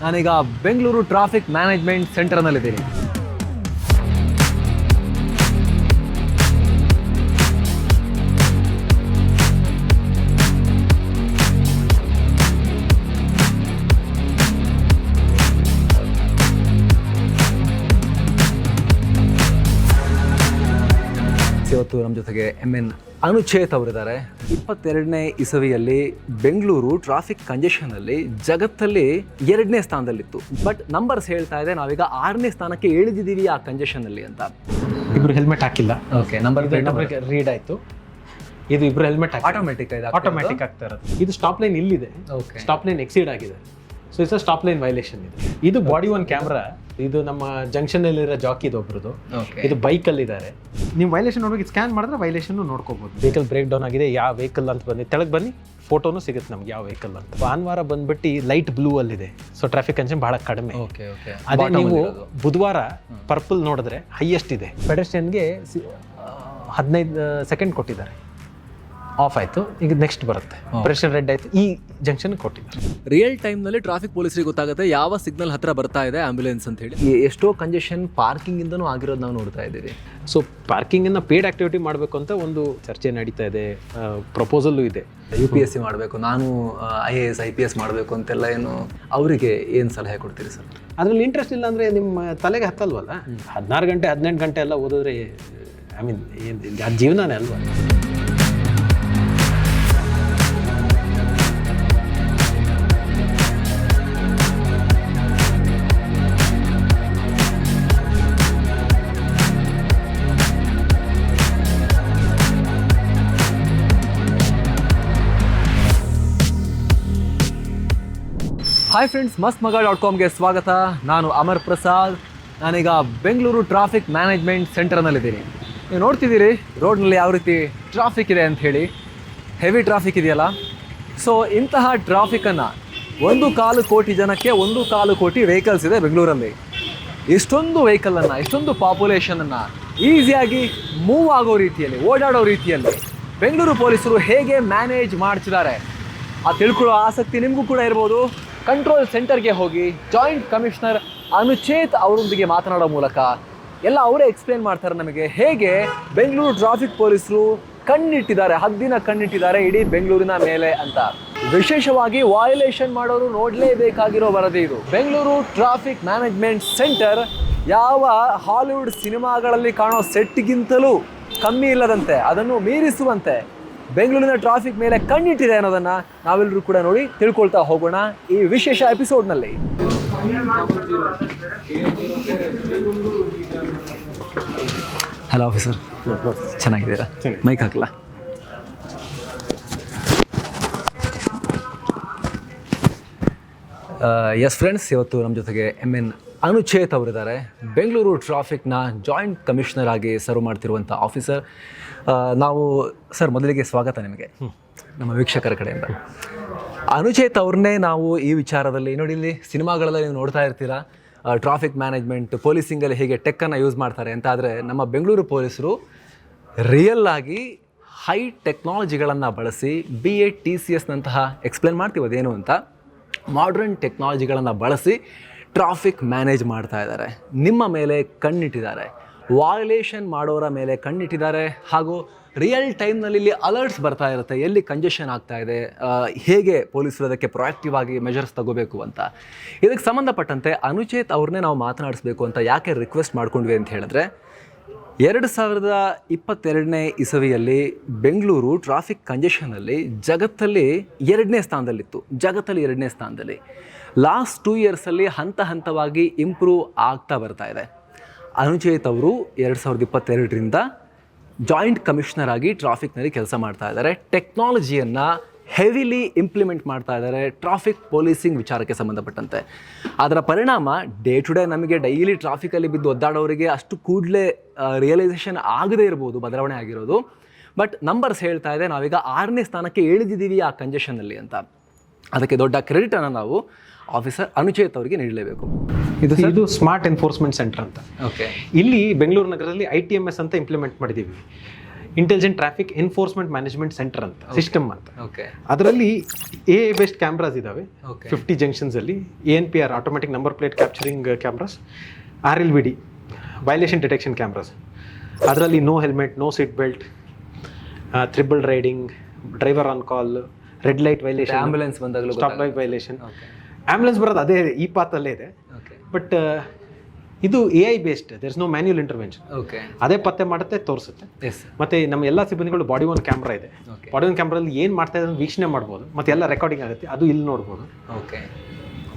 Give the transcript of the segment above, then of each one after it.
ನಾನೀಗ Bengaluru traffic management ಸೆಂಟರ್ನಲ್ಲಿದ್ದೀನಿ ಜೊತೆಗೆ M N Anucheth ಅವರಿದ್ದಾರೆ. ಇಪ್ಪತ್ತೆರಡನೇ ಇಸವಿಯಲ್ಲಿ ಬೆಂಗಳೂರು ಟ್ರಾಫಿಕ್ ಕಂಜೆಷನಲ್ಲಿ ಜಗತ್ತಲ್ಲಿ ಎರಡನೇ ಸ್ಥಾನದಲ್ಲಿತ್ತು. ಬಟ್ ನಂಬರ್ಸ್ ಹೇಳ್ತಾ ಇದೆ ನಾವೀಗ ಆರನೇ ಸ್ಥಾನಕ್ಕೆ ಇಳಿದಿದ್ದೀವಿ ಆ ಕಂಜೆಷನಲ್ಲಿ ಅಂತ. ಇಬ್ರು ಹೆಲ್ಮೆಟ್ ಹಾಕಿಲ್ಲ. ಓಕೆ ನಂಬರ್ ರೀಡ್ ಆಯ್ತು. ಇದು ಇಬ್ರು ಹೆಲ್ಮೆಟ್ ಆಟೋಮೆಟಿಕ್ ಇದೆ ಆಟೋಮ್ಯಾಟಿಕ್ ಆಗ್ತಾ ಇರೋದು. ಇದು ಸ್ಟಾಪ್ ಲೈನ್ ಇಲ್ಲಿದೆ. ಓಕೆ ಸ್ಟಾಪ್ ಲೈನ್ ಎಕ್ಸೀಡ್ ಆಗಿದೆ. So it's stop line violation ಇದೆ. ಇದು ಬಾಡಿ ಒನ್ ಕ್ಯಾಮ್ರಾ ಇದು ನಮ್ಮ ಜಂಕ್ಷನ್ ಅಲ್ಲಿರೋ ಜಾಕಿದು ಒಬ್ರದ್ದು ಇದು ಬೈಕಲ್ಲಿ ಇದ್ದಾರೆ ನೀವು ವೈಲೇಷನ್ ನೋಡ್ಬೇಕು ಸ್ಕ್ಯಾನ್ ಮಾಡಿದ್ರೆ ವೈಲೇಷನ್ ನೋಡ್ಕೋಬಹುದು ವೆಹಿಕಲ್ ಬ್ರೇಕ್ ಡೌನ್ ಆಗಿದೆ ಯಾವ ವೆಹಿಕಲ್ ಅಂತ ಬನ್ನಿ. ತೆಳಗೆ ಬನ್ನಿ ಫೋಟೋನು ಸಿಗುತ್ತೆ ನಮ್ಗೆ ಯಾವ ವೆಹಿಕಲ್ ಅಂತ. ಭಾನುವಾರ ಬಂದ್ಬಿಟ್ಟು ಲೈಟ್ ಬ್ಲೂ ಅಲ್ಲಿದೆ. ಸೊ ಟ್ರಾಫಿಕ್ ಕನ್ಸನ್ ಬಹಳ ಕಡಿಮೆ. ಅದೇ ನೀವು ಬುಧವಾರ ಪರ್ಪಲ್ ನೋಡಿದ್ರೆ ಹೈಯೆಸ್ಟ್ ಇದೆ. ಪೆಡೆಸ್ಟ್ರಿಯನ್ಗೆ ಹದಿನೈದು ಸೆಕೆಂಡ್ ಕೊಟ್ಟಿದ್ದಾರೆ. ಆಫ್ ಆಯಿತು. ಈಗ ನೆಕ್ಸ್ಟ್ ಬರುತ್ತೆ. ಆಪರೇಷನ್ ರೆಡ್ ಆಯ್ತು. ಈ ಜಂಕ್ಷನ್ ಕೊಟ್ಟಿದ್ದಾರೆ ರಿಯಲ್ ಟೈಮ್ನಲ್ಲಿ ಟ್ರಾಫಿಕ್ ಪೊಲೀಸರಿಗೆ ಗೊತ್ತಾಗುತ್ತೆ ಯಾವ ಸಿಗ್ನಲ್ ಹತ್ರ ಬರ್ತಾ ಇದೆ ಆಂಬ್ಯುಲೆನ್ಸ್ ಅಂತ ಹೇಳಿ ಎಷ್ಟೋ ಕಂಜೆಷನ್ ಪಾರ್ಕಿಂಗ್ ಇಂದನೂ ಆಗಿರೋದು ನಾವು ನೋಡ್ತಾ ಇದ್ದೀವಿ. ಸೊ ಪಾರ್ಕಿಂಗನ್ನು ಪೇಡ್ ಆಕ್ಟಿವಿಟಿ ಮಾಡಬೇಕು ಅಂತ ಒಂದು ಚರ್ಚೆ ನಡೀತಾ ಇದೆ. ಪ್ರಪೋಸಲ್ಲು ಇದೆ. ಯು ಪಿ ಎಸ್ ಸಿ ಮಾಡಬೇಕು ನಾನು I A S I P S ಮಾಡಬೇಕು ಅಂತೆಲ್ಲ ಏನು ಅವರಿಗೆ ಏನು ಸಲಹೆ ಕೊಡ್ತೀರಿ ಸರ್? ಅದರಲ್ಲಿ ಇಂಟ್ರೆಸ್ಟ್ ಇಲ್ಲ ಅಂದರೆ ನಿಮ್ಮ ತಲೆಗೆ ಹತ್ತಲ್ವಲ್ಲ? ಹದಿನಾರು ಗಂಟೆ ಹದಿನೆಂಟು ಗಂಟೆ ಎಲ್ಲ ಓದಿದ್ರೆ ಐ ಮೀನ್ ಏನು ಜೀವನನೇ ಅಲ್ವಾ? ಹಾಯ್ ಫ್ರೆಂಡ್ಸ್ ಮಸ್ತ್ ಮಗ ಡಾಟ್ ಕಾಮ್ಗೆ ಸ್ವಾಗತ. ನಾನು ಅಮರ್ ಪ್ರಸಾದ್. ನಾನೀಗ ಬೆಂಗಳೂರು ಟ್ರಾಫಿಕ್ ಮ್ಯಾನೇಜ್ಮೆಂಟ್ ಸೆಂಟರ್ನಲ್ಲಿದ್ದೀನಿ ನೀವು ನೋಡ್ತಿದ್ದೀರಿ, ರೋಡ್ನಲ್ಲಿ ಯಾವ ರೀತಿ ಟ್ರಾಫಿಕ್ ಇದೆ ಅಂತ ಹೇಳಿ. ಹೆವಿ ಟ್ರಾಫಿಕ್ ಇದೆಯಲ್ಲ. ಸೊ ಇಂತಹ ಟ್ರಾಫಿಕನ್ನು ಒಂದು ಕಾಲು ಕೋಟಿ ಜನಕ್ಕೆ ಒಂದು ಕಾಲು ಕೋಟಿ ವೆಹಿಕಲ್ಸ್ ಇದೆ ಬೆಂಗಳೂರಲ್ಲಿ. ಇಷ್ಟೊಂದು ವೆಹಿಕಲನ್ನು ಇಷ್ಟೊಂದು ಪಾಪ್ಯುಲೇಷನನ್ನು ಈಸಿಯಾಗಿ ಮೂವ್ ಆಗೋ ರೀತಿಯಲ್ಲಿ, ಓಡಾಡೋ ರೀತಿಯಲ್ಲಿ ಬೆಂಗಳೂರು ಪೊಲೀಸರು ಹೇಗೆ ಮ್ಯಾನೇಜ್ ಮಾಡ್ತಿದ್ದಾರೆ? ಆ ತಿಳ್ಕೊಳ್ಳೋ ಆಸಕ್ತಿ ನಿಮಗೂ ಕೂಡ ಇರ್ಬೋದು. ಕಂಟ್ರೋಲ್ ಸೆಂಟರ್ಗೆ ಹೋಗಿ ಜಾಯಿಂಟ್ ಕಮಿಷನರ್ ಅನುಚೇತ್ ಅವರೊಂದಿಗೆ ಮಾತನಾಡೋ ಮೂಲಕ ಎಲ್ಲ ಅವರೇ ಎಕ್ಸ್ಪ್ಲೇನ್ ಮಾಡ್ತಾರೆ ನಮಗೆ ಹೇಗೆ ಬೆಂಗಳೂರು ಟ್ರಾಫಿಕ್ ಪೊಲೀಸರು ಕಣ್ಣಿಟ್ಟಿದ್ದಾರೆ, ಹದ್ದಿನ ಕಣ್ಣಿಟ್ಟಿದ್ದಾರೆ ಇಡೀ ಬೆಂಗಳೂರಿನ ಮೇಲೆ ಅಂತ. ವಿಶೇಷವಾಗಿ ವಾಯುಲೇಷನ್ ಮಾಡೋರು ನೋಡಲೇಬೇಕಾಗಿರೋ ವರದಿ ಇದು. ಬೆಂಗಳೂರು ಟ್ರಾಫಿಕ್ ಮ್ಯಾನೇಜ್ಮೆಂಟ್ ಸೆಂಟರ್ ಯಾವ ಹಾಲಿವುಡ್ ಸಿನಿಮಾಗಳಲ್ಲಿ ಕಾಣೋ ಸೆಟ್ಗಿಂತಲೂ ಕಮ್ಮಿ ಇಲ್ಲದಂತೆ, ಅದನ್ನು ಮೀರಿಸುವಂತೆ ಬೆಂಗಳೂರಿನ ಟ್ರಾಫಿಕ್ ಮೇಲೆ ಕಣ್ಣಿಟ್ಟಿದೆ ಅನ್ನೋದನ್ನ ನಾವೆಲ್ಲರೂ ಕೂಡ ನೋಡಿ ತಿಳ್ಕೊಳ್ತಾ ಹೋಗೋಣ ಈ ವಿಶೇಷ ಎಪಿಸೋಡ್ನಲ್ಲಿ ಹಲೋ ಆಫೀಸರ್ ಚೆನ್ನಾಗಿದ್ದೀರಾ? ಮೈಕ್ ಹಾಕಲ್ಲ ಎಸ್ ಫ್ರೆಂಡ್ಸ್ ಇವತ್ತು ನಮ್ಮ ಜೊತೆಗೆ ಎಂ ಎನ್ ಅನುಚೇತ್ ಅವರಿದ್ದಾರೆ. ಬೆಂಗಳೂರು ಟ್ರಾಫಿಕ್ನ ಜಾಯಿಂಟ್ ಕಮಿಷನರ್ ಆಗಿ ಸರ್ವ್ ಮಾಡ್ತಿರುವಂಥ ಆಫೀಸರ್. ನಾವು ಸರ್ ಮೊದಲಿಗೆ ಸ್ವಾಗತ ನಿಮಗೆ. ನಮ್ಮ ವೀಕ್ಷಕರ ಕಡೆಯಿಂದ. ಅನುಚೇತ್ ಅವ್ರನ್ನೇ ನಾವು ಈ ವಿಚಾರದಲ್ಲಿ ನೋಡಿ ಇಲ್ಲಿ ಸಿನಿಮಾಗಳೆಲ್ಲ ನೀವು ನೋಡ್ತಾ ಇರ್ತೀರಾ. ಟ್ರಾಫಿಕ್ ಮ್ಯಾನೇಜ್ಮೆಂಟ್, ಪೊಲೀಸಿಂಗಲ್ಲಿ ಹೇಗೆ ಟೆಕ್ಕನ್ನು ಯೂಸ್ ಮಾಡ್ತಾರೆ ಅಂತ ಆದರೆ ನಮ್ಮ ಬೆಂಗಳೂರು ಪೊಲೀಸರು ರಿಯಲ್ ಆಗಿ ಹೈ ಟೆಕ್ನಾಲಜಿಗಳನ್ನು ಬಳಸಿ ಬಿ ಎ ಟಿ ಸಿ ಎಸ್ನಂತಹ ಎಕ್ಸ್ಪ್ಲೇನ್ ಮಾಡ್ತೀವಿ ಅದೇನು ಅಂತ ಮಾಡ್ರನ್ ಟೆಕ್ನಾಲಜಿಗಳನ್ನು ಬಳಸಿ ಟ್ರಾಫಿಕ್ ಮ್ಯಾನೇಜ್ ಮಾಡ್ತಾ ಇದ್ದಾರೆ. ನಿಮ್ಮ ಮೇಲೆ ಕಣ್ಣಿಟ್ಟಿದ್ದಾರೆ. ವಾಯುಲೇಷನ್ ಮಾಡೋರ ಮೇಲೆ ಕಣ್ಣಿಟ್ಟಿದ್ದಾರೆ. ಹಾಗೂ ರಿಯಲ್ ಟೈಮ್ನಲ್ಲಿ ಇಲ್ಲಿ ಅಲರ್ಟ್ಸ್ ಬರ್ತಾ ಇರುತ್ತೆ. ಎಲ್ಲಿ ಕಂಜೆಷನ್ ಆಗ್ತಾ ಇದೆ ಹೇಗೆ ಪೊಲೀಸರು ಅದಕ್ಕೆ ಪ್ರೊಯಾಕ್ಟಿವ್ ಆಗಿ ಮೆಜರ್ಸ್ ತಗೋಬೇಕು ಅಂತ. ಇದಕ್ಕೆ ಸಂಬಂಧಪಟ್ಟಂತೆ ಅನುಚೇತ್ ಅವ್ರನ್ನೇ ನಾವು ಮಾತನಾಡಿಸ್ಬೇಕು ಅಂತ ಯಾಕೆ ರಿಕ್ವೆಸ್ಟ್ ಮಾಡ್ಕೊಂಡ್ವಿ ಅಂತ ಹೇಳಿದ್ರೆ, ಎರಡು ಸಾವಿರದ ಇಪ್ಪತ್ತೆರಡನೇ ಇಸವಿಯಲ್ಲಿ ಬೆಂಗಳೂರು ಟ್ರಾಫಿಕ್ ಕಂಜೆಷನಲ್ಲಿ ಜಗತ್ತಲ್ಲಿ ಎರಡನೇ ಸ್ಥಾನದಲ್ಲಿತ್ತು. ಜಗತ್ತಲ್ಲಿ ಎರಡನೇ ಸ್ಥಾನದಲ್ಲಿ. ಲಾಸ್ಟ್ ಟೂ ಇಯರ್ಸಲ್ಲಿ ಹಂತ ಹಂತವಾಗಿ ಇಂಪ್ರೂವ್ ಆಗ್ತಾ ಬರ್ತಾ ಇದೆ. ಅನುಚೇತ್ ಅವರು ಎರಡು ಸಾವಿರದ ಇಪ್ಪತ್ತೆರಡರಿಂದ ಜಾಯಿಂಟ್ ಕಮಿಷನರ್ ಆಗಿ ಟ್ರಾಫಿಕ್ನಲ್ಲಿ ಕೆಲಸ ಮಾಡ್ತಾ ಇದ್ದಾರೆ. ಟೆಕ್ನಾಲಜಿಯನ್ನು ಹೆವಿಲಿ ಇಂಪ್ಲಿಮೆಂಟ್ ಮಾಡ್ತಾ ಇದ್ದಾರೆ ಟ್ರಾಫಿಕ್ ಪೊಲೀಸಿಂಗ್ ವಿಚಾರಕ್ಕೆ ಸಂಬಂಧಪಟ್ಟಂತೆ. ಅದರ ಪರಿಣಾಮ ಡೇ ಟು ಡೇ ನಮಗೆ ಡೈಲಿ ಟ್ರಾಫಿಕಲ್ಲಿ ಬಿದ್ದು ಒದ್ದಾಡೋರಿಗೆ ಅಷ್ಟು ಕೂಡಲೇ ರಿಯಲೈಸೇಷನ್ ಆಗದೇ ಇರ್ಬೋದು, ಬದಲಾವಣೆ ಆಗಿರೋದು. ಬಟ್ ನಂಬರ್ಸ್ ಹೇಳ್ತಾ ಇದೆ, ನಾವೀಗ ಆರನೇ ಸ್ಥಾನಕ್ಕೆ ಇಳಿದಿದ್ದೀವಿ ಆ ಕಂಜೆಷನ್ನಲ್ಲಿ ಅಂತ. ಅದಕ್ಕೆ ದೊಡ್ಡ ಕ್ರೆಡಿಟನ್ನು ನಾವು ಆಫೀಸರ್ ಅನುಚೇತ್ ಅವರಿಗೆ ನೀಡಲೇಬೇಕು. ಇದು ಇದು ಸ್ಮಾರ್ಟ್ ಎನ್ಫೋರ್ಸ್ಮೆಂಟ್ ಸೆಂಟರ್ ಅಂತ. ಓಕೆ. ಇಲ್ಲಿ ಬೆಂಗಳೂರು ನಗರದಲ್ಲಿ ಐ ಟಿ ಎಂ ಎಸ್ ಅಂತ ಇಂಪ್ಲಿಮೆಂಟ್ ಮಾಡಿದ್ದೀವಿ intelligent traffic enforcement management centre ಅಂತ ಸಿಸ್ಟಮ್ ಅಂತ. ಓಕೆ ಅದರಲ್ಲಿ ಎ ಬೆಸ್ಟ್ ಕ್ಯಾಮ್ರಾಸ್ ಇದ್ದಾವೆ fifty fifty ಜಂಕ್ಷನ್ಸಲ್ಲಿ A N P R automatic number plate capturing cameras R L V D violation detection cameras ಅದರಲ್ಲಿ no helmet no seat belt triple riding driver on call red light violation ambulance ಬಂದಾಗಲೂ stop light violation okay ambulance ಬರೋದು ಅದೇ ಈ ಪಾತಲ್ಲೇ ಇದೆ. But ಇದು A I based there's no manual intervention okay ಅದೇ ಪತ್ತೆ ಮಾಡುತ್ತೆ ತೋರಿಸುತ್ತೆ. ಮತ್ತೆ ನಮ್ಮ ಎಲ್ಲ ಸಿಬ್ಬಂದಿಗಳು ಬಾಡಿ ಒನ್ ಕ್ಯಾಮ್ರಾ ಇದೆ. ಬಾಡಿ ಒನ್ ಕ್ಯಾಮ್ರಲ್ಲಿ ಏನು ಮಾಡ್ತಾ ಇದ್ದಾರೆ ವೀಕ್ಷಣೆ ಮಾಡ್ಬೋದು. ಮತ್ತೆ ಎಲ್ಲ ರೆಕಾರ್ಡಿಂಗ್ ಆಗುತ್ತೆ ಅದು ಇಲ್ಲಿ ನೋಡ್ಬೋದು. ಓಕೆ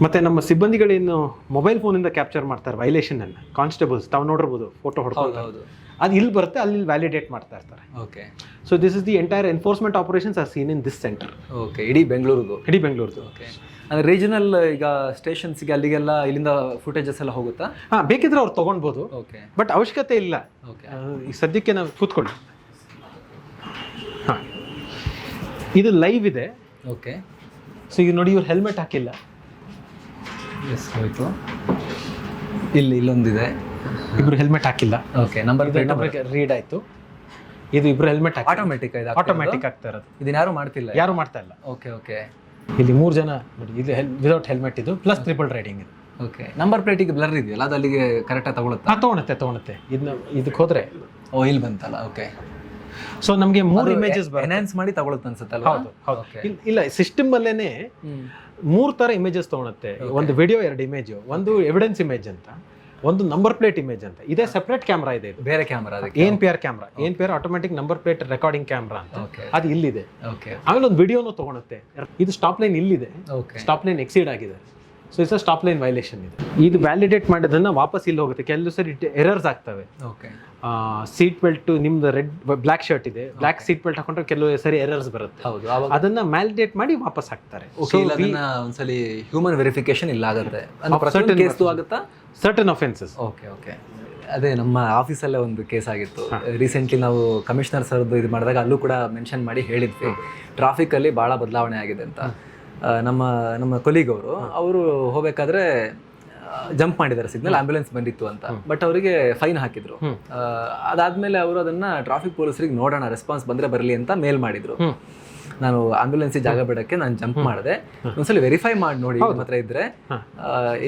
ಮತ್ತೆ ನಮ್ಮ ಸಿಬ್ಬಂದಿಗಳೇನು ಮೊಬೈಲ್ ಫೋನಿಂದ ಕ್ಯಾಪ್ಚರ್ ಮಾಡ್ತಾರೆ ವೈಲೇಷನ್ ಅನ್ನ. ಕಾನ್ಸ್ಟೇಬಲ್ಸ್ ತಾವು ನೋಡಿರ್ಬೋದು ಫೋಟೋ ಹೊಡ್ಕೊಂಡು. ಅದು ಇಲ್ಲಿ ಬರುತ್ತೆ ಅಲ್ಲಿ ವ್ಯಾಲಿಡೇಟ್ ಮಾಡ್ತಾ ಇರ್ತಾರೆ. Okay so this is the entire enforcement operations are seen in this centre okay ಇಡೀ ಬೆಂಗಳೂರು ಇಡೀ ಬೆಂಗಳೂರ್ದು. ಓಕೆ ಅಂದರೆ ರೀಜನಲ್ ಈಗ ಸ್ಟೇಷನ್ಸ್ಗೆ ಅಲ್ಲಿಗೆಲ್ಲ ಇಲ್ಲಿಂದ ಫುಟೇಜಸ್ ಎಲ್ಲ ಹೋಗುತ್ತಾ? ಹಾಂ ಬೇಕಿದ್ರೆ ಅವ್ರು ತೊಗೊಳ್ಬೋದು. ಓಕೆ ಬಟ್ ಅವಶ್ಯಕತೆ ಇಲ್ಲ. ಓಕೆ ಈಗ ಸದ್ಯಕ್ಕೆ ನಾವು ಕೂತ್ಕೊಳ್ಳಿ. ಹಾಂ. ಇದು ಲೈವ್ ಇದೆ. ಓಕೆ ಸೊ ಈಗ ನೋಡಿ ಇವ್ರು ಹೆಲ್ಮೆಟ್ ಹಾಕಿಲ್ಲ. ಎಸ್ ಹೋಯ್ತು ಇಲ್ಲಿ ಇಲ್ಲೊಂದಿದೆ. ಇಬ್ರು ಹೆಲ್ಮೆಟ್ ಹಾಕಿಲ್ಲ. ಓಕೆ ನಂಬರ್ ರೀಡ್ ಆಯ್ತು. ಇದು ಇಬ್ರು ಹೆಲ್ಮೆಟ್ ಆಟೋಮೆಟಿಕ್ ಆಟೋಮೆಟಿಕ್ ಆಟೋಮ್ಯಾಟಿಕ್ ಆಗ್ತಾ ಇರೋದು? ಇದನ್ನ ಯಾರು ಮಾಡ್ತಿಲ್ಲ? ಯಾರು ಮಾಡ್ತಾ ಇಲ್ಲ. ಓಕೆ ಓಕೆ ಇಲ್ಲಿ ಮೂರು ಜನ ನೋಡಿ ಇದು ಹೆಲ್ ವಿದೌಟ್ ಹೆಲ್ಮೆಟ್ ಇದು ಪ್ಲಸ್ ಟ್ರಿಪಲ್ ರೈಡಿಂಗ್ ಇದು. ಓಕೆ ನಂಬರ್ ಪ್ಲೇಟಿಗೆ ಬ್ಲರ್ ಇದೆಯಲ್ಲ ಅದು ಅಲ್ಲಿಗೆ ಕರೆಕ್ಟಾಗಿ ತಗೊಳುತ್ತೆ? ತೊಗೊಳುತ್ತೆ ತೊಗೊಳುತ್ತೆ. ಇದನ್ನ ಇದಕ್ಕೆ ಹೋದ್ರೆ. ಓ ಇಲ್ಲಿ ಬಂತಲ್ಲ ಓಕೆ ಸೊ ನಮಗೆ ಮೂರು ಇಮೇಜಸ್ ಫೈನಾನ್ಸ್ ಎನ್ಹಾನ್ಸ್ ಮಾಡಿ ತಗೊಳುತ್ತೆ ಅನ್ಸುತ್ತಲ್ಲ ಹೌದು ಹೌದು. ಇಲ್ಲ ಸಿಸ್ಟಮ್ ಅಲ್ಲೇನೆ ಮೂರು ತರ ಇಮೇಜಸ್ ತೊಗೊಳುತ್ತೆ. ಒಂದು ವಿಡಿಯೋ ಎರಡು ಇಮೇಜ್ ಒಂದು ಎವಿಡೆನ್ಸ್ ಇಮೇಜ್ ಅಂತ. ಒಂದು ನಂಬರ್ ಪ್ಲೇಟ್ ಇಮೇಜ್ ಅಂತ. ಇದೇ ಸೆಪರೇಟ್ ಕ್ಯಾಮ್ರಾ ಇದೆ ಇದು. ಬೇರೆ camera N P R camera N P R automatic number plate recording camera ಅಂತ. ಓಕೆ ಅದು ಇಲ್ಲಿದೆ. ಓಕೆ ಆಮೇಲೆ ಒಂದು ವಿಡಿಯೋನು ತಗೊಳುತ್ತೆ. ಇದು ಸ್ಟಾಪ್ ಲೈನ್ ಇಲ್ಲಿದೆ. ಓಕೆ ಸ್ಟಾಪ್ ಲೈನ್ ಎಕ್ಸೀಡ್ ಆಗಿದೆ. So it's stop line violation ಇದೆ. ಇದು ವ್ಯಾಲಿಡೇಟ್ ಮಾಡೋದನ್ನ ವಾಪಸ್ ಇಲ್ಲಿ ಹೋಗುತ್ತೆ. ಕೆಲವು ಸರಿ ಎರರ್ಸ್ ಆಗ್ತವೆ. ಓಕೆ ಸೀಟ್ ಬೆಲ್ಟ್ ನಿಮ್ದು ರೆಡ್ ಬ್ಲಾಕ್ ಶರ್ಟ್ ಇದೆ. ಬ್ಲಾಕ್ ಸೀಟ್ ಬೆಲ್ಟ್ ಹಾಕೊಂಡ್ರೆ ಕೆಲವು ಸರಿ ಎರರ್ಸ್ ಬರುತ್ತೆ. ಹೌದು ಅದನ್ನ ಮ್ಯಾಲಿಡೇಟ್ ಮಾಡಿ ವಾಪಸ್ ಹಾಕ್ತಾರೆ. ಓಕೆ ಅದನ್ನ ಒಂದ್ಸಲಿ ಹ್ಯೂಮನ್ ವೆರಿಫಿಕೇಶನ್ ಇಲ್ಲ ಆಗುತ್ತೆ. ಆಗುತ್ತಾ? ಸರ್ಟನ್ ಅಫೆನ್ಸಸ್ ಓಕೆ ಓಕೆ ಅದೇ ನಮ್ಮ ಆಫೀಸಲ್ಲೇ ಒಂದು ಕೇಸ್ ಆಗಿತ್ತು. ರೀಸೆಂಟ್ಲಿ ನಾವು ಕಮಿಷನರ್ ಸರ್ದು ಇದು ಮಾಡಿದಾಗ ಅಲ್ಲೂ ಕೂಡ ಮೆನ್ಷನ್ ಮಾಡಿ ಹೇಳಿದ್ವಿ. ಟ್ರಾಫಿಕಲ್ಲಿ ಭಾಳ ಬದಲಾವಣೆ ಆಗಿದೆ ಅಂತ. ನಮ್ಮ ನಮ್ಮ ಕೊಲೀಗ್ ಅವರು ಅವರು ಹೋಗಬೇಕಾದ್ರೆ ಜಂಪ್ ಮಾಡಿದ್ದಾರೆ ಸಿಗ್ನಲ್ ಆಂಬ್ಯುಲೆನ್ಸ್ ಬಂದಿತ್ತು ಅಂತ. ಬಟ್ ಅವರಿಗೆ ಫೈನ್ ಹಾಕಿದ್ರು. ಅದಾದ್ಮೇಲೆ ಅವರು ಅದನ್ನ ಟ್ರಾಫಿಕ್ ಪೊಲೀಸರಿಗೆ ನೋಡೋಣ ರೆಸ್ಪಾನ್ಸ್ ಬಂದ್ರೆ ಬರಲಿ ಅಂತ ಮೇಲ್ ಮಾಡಿದ್ರು. ನಾನು ಆಂಬ್ಯುಲೆನ್ಸ್ ಜಾಗ ಬಿಡಕ್ಕೆ ನಾನು ಜಂಪ್ ಮಾಡಿದೆ. ಒಂದ್ಸಲಿ ವೆರಿಫೈ ಮಾಡಿ ನೋಡಿ ಮಾತ್ರ ಇದ್ರೆ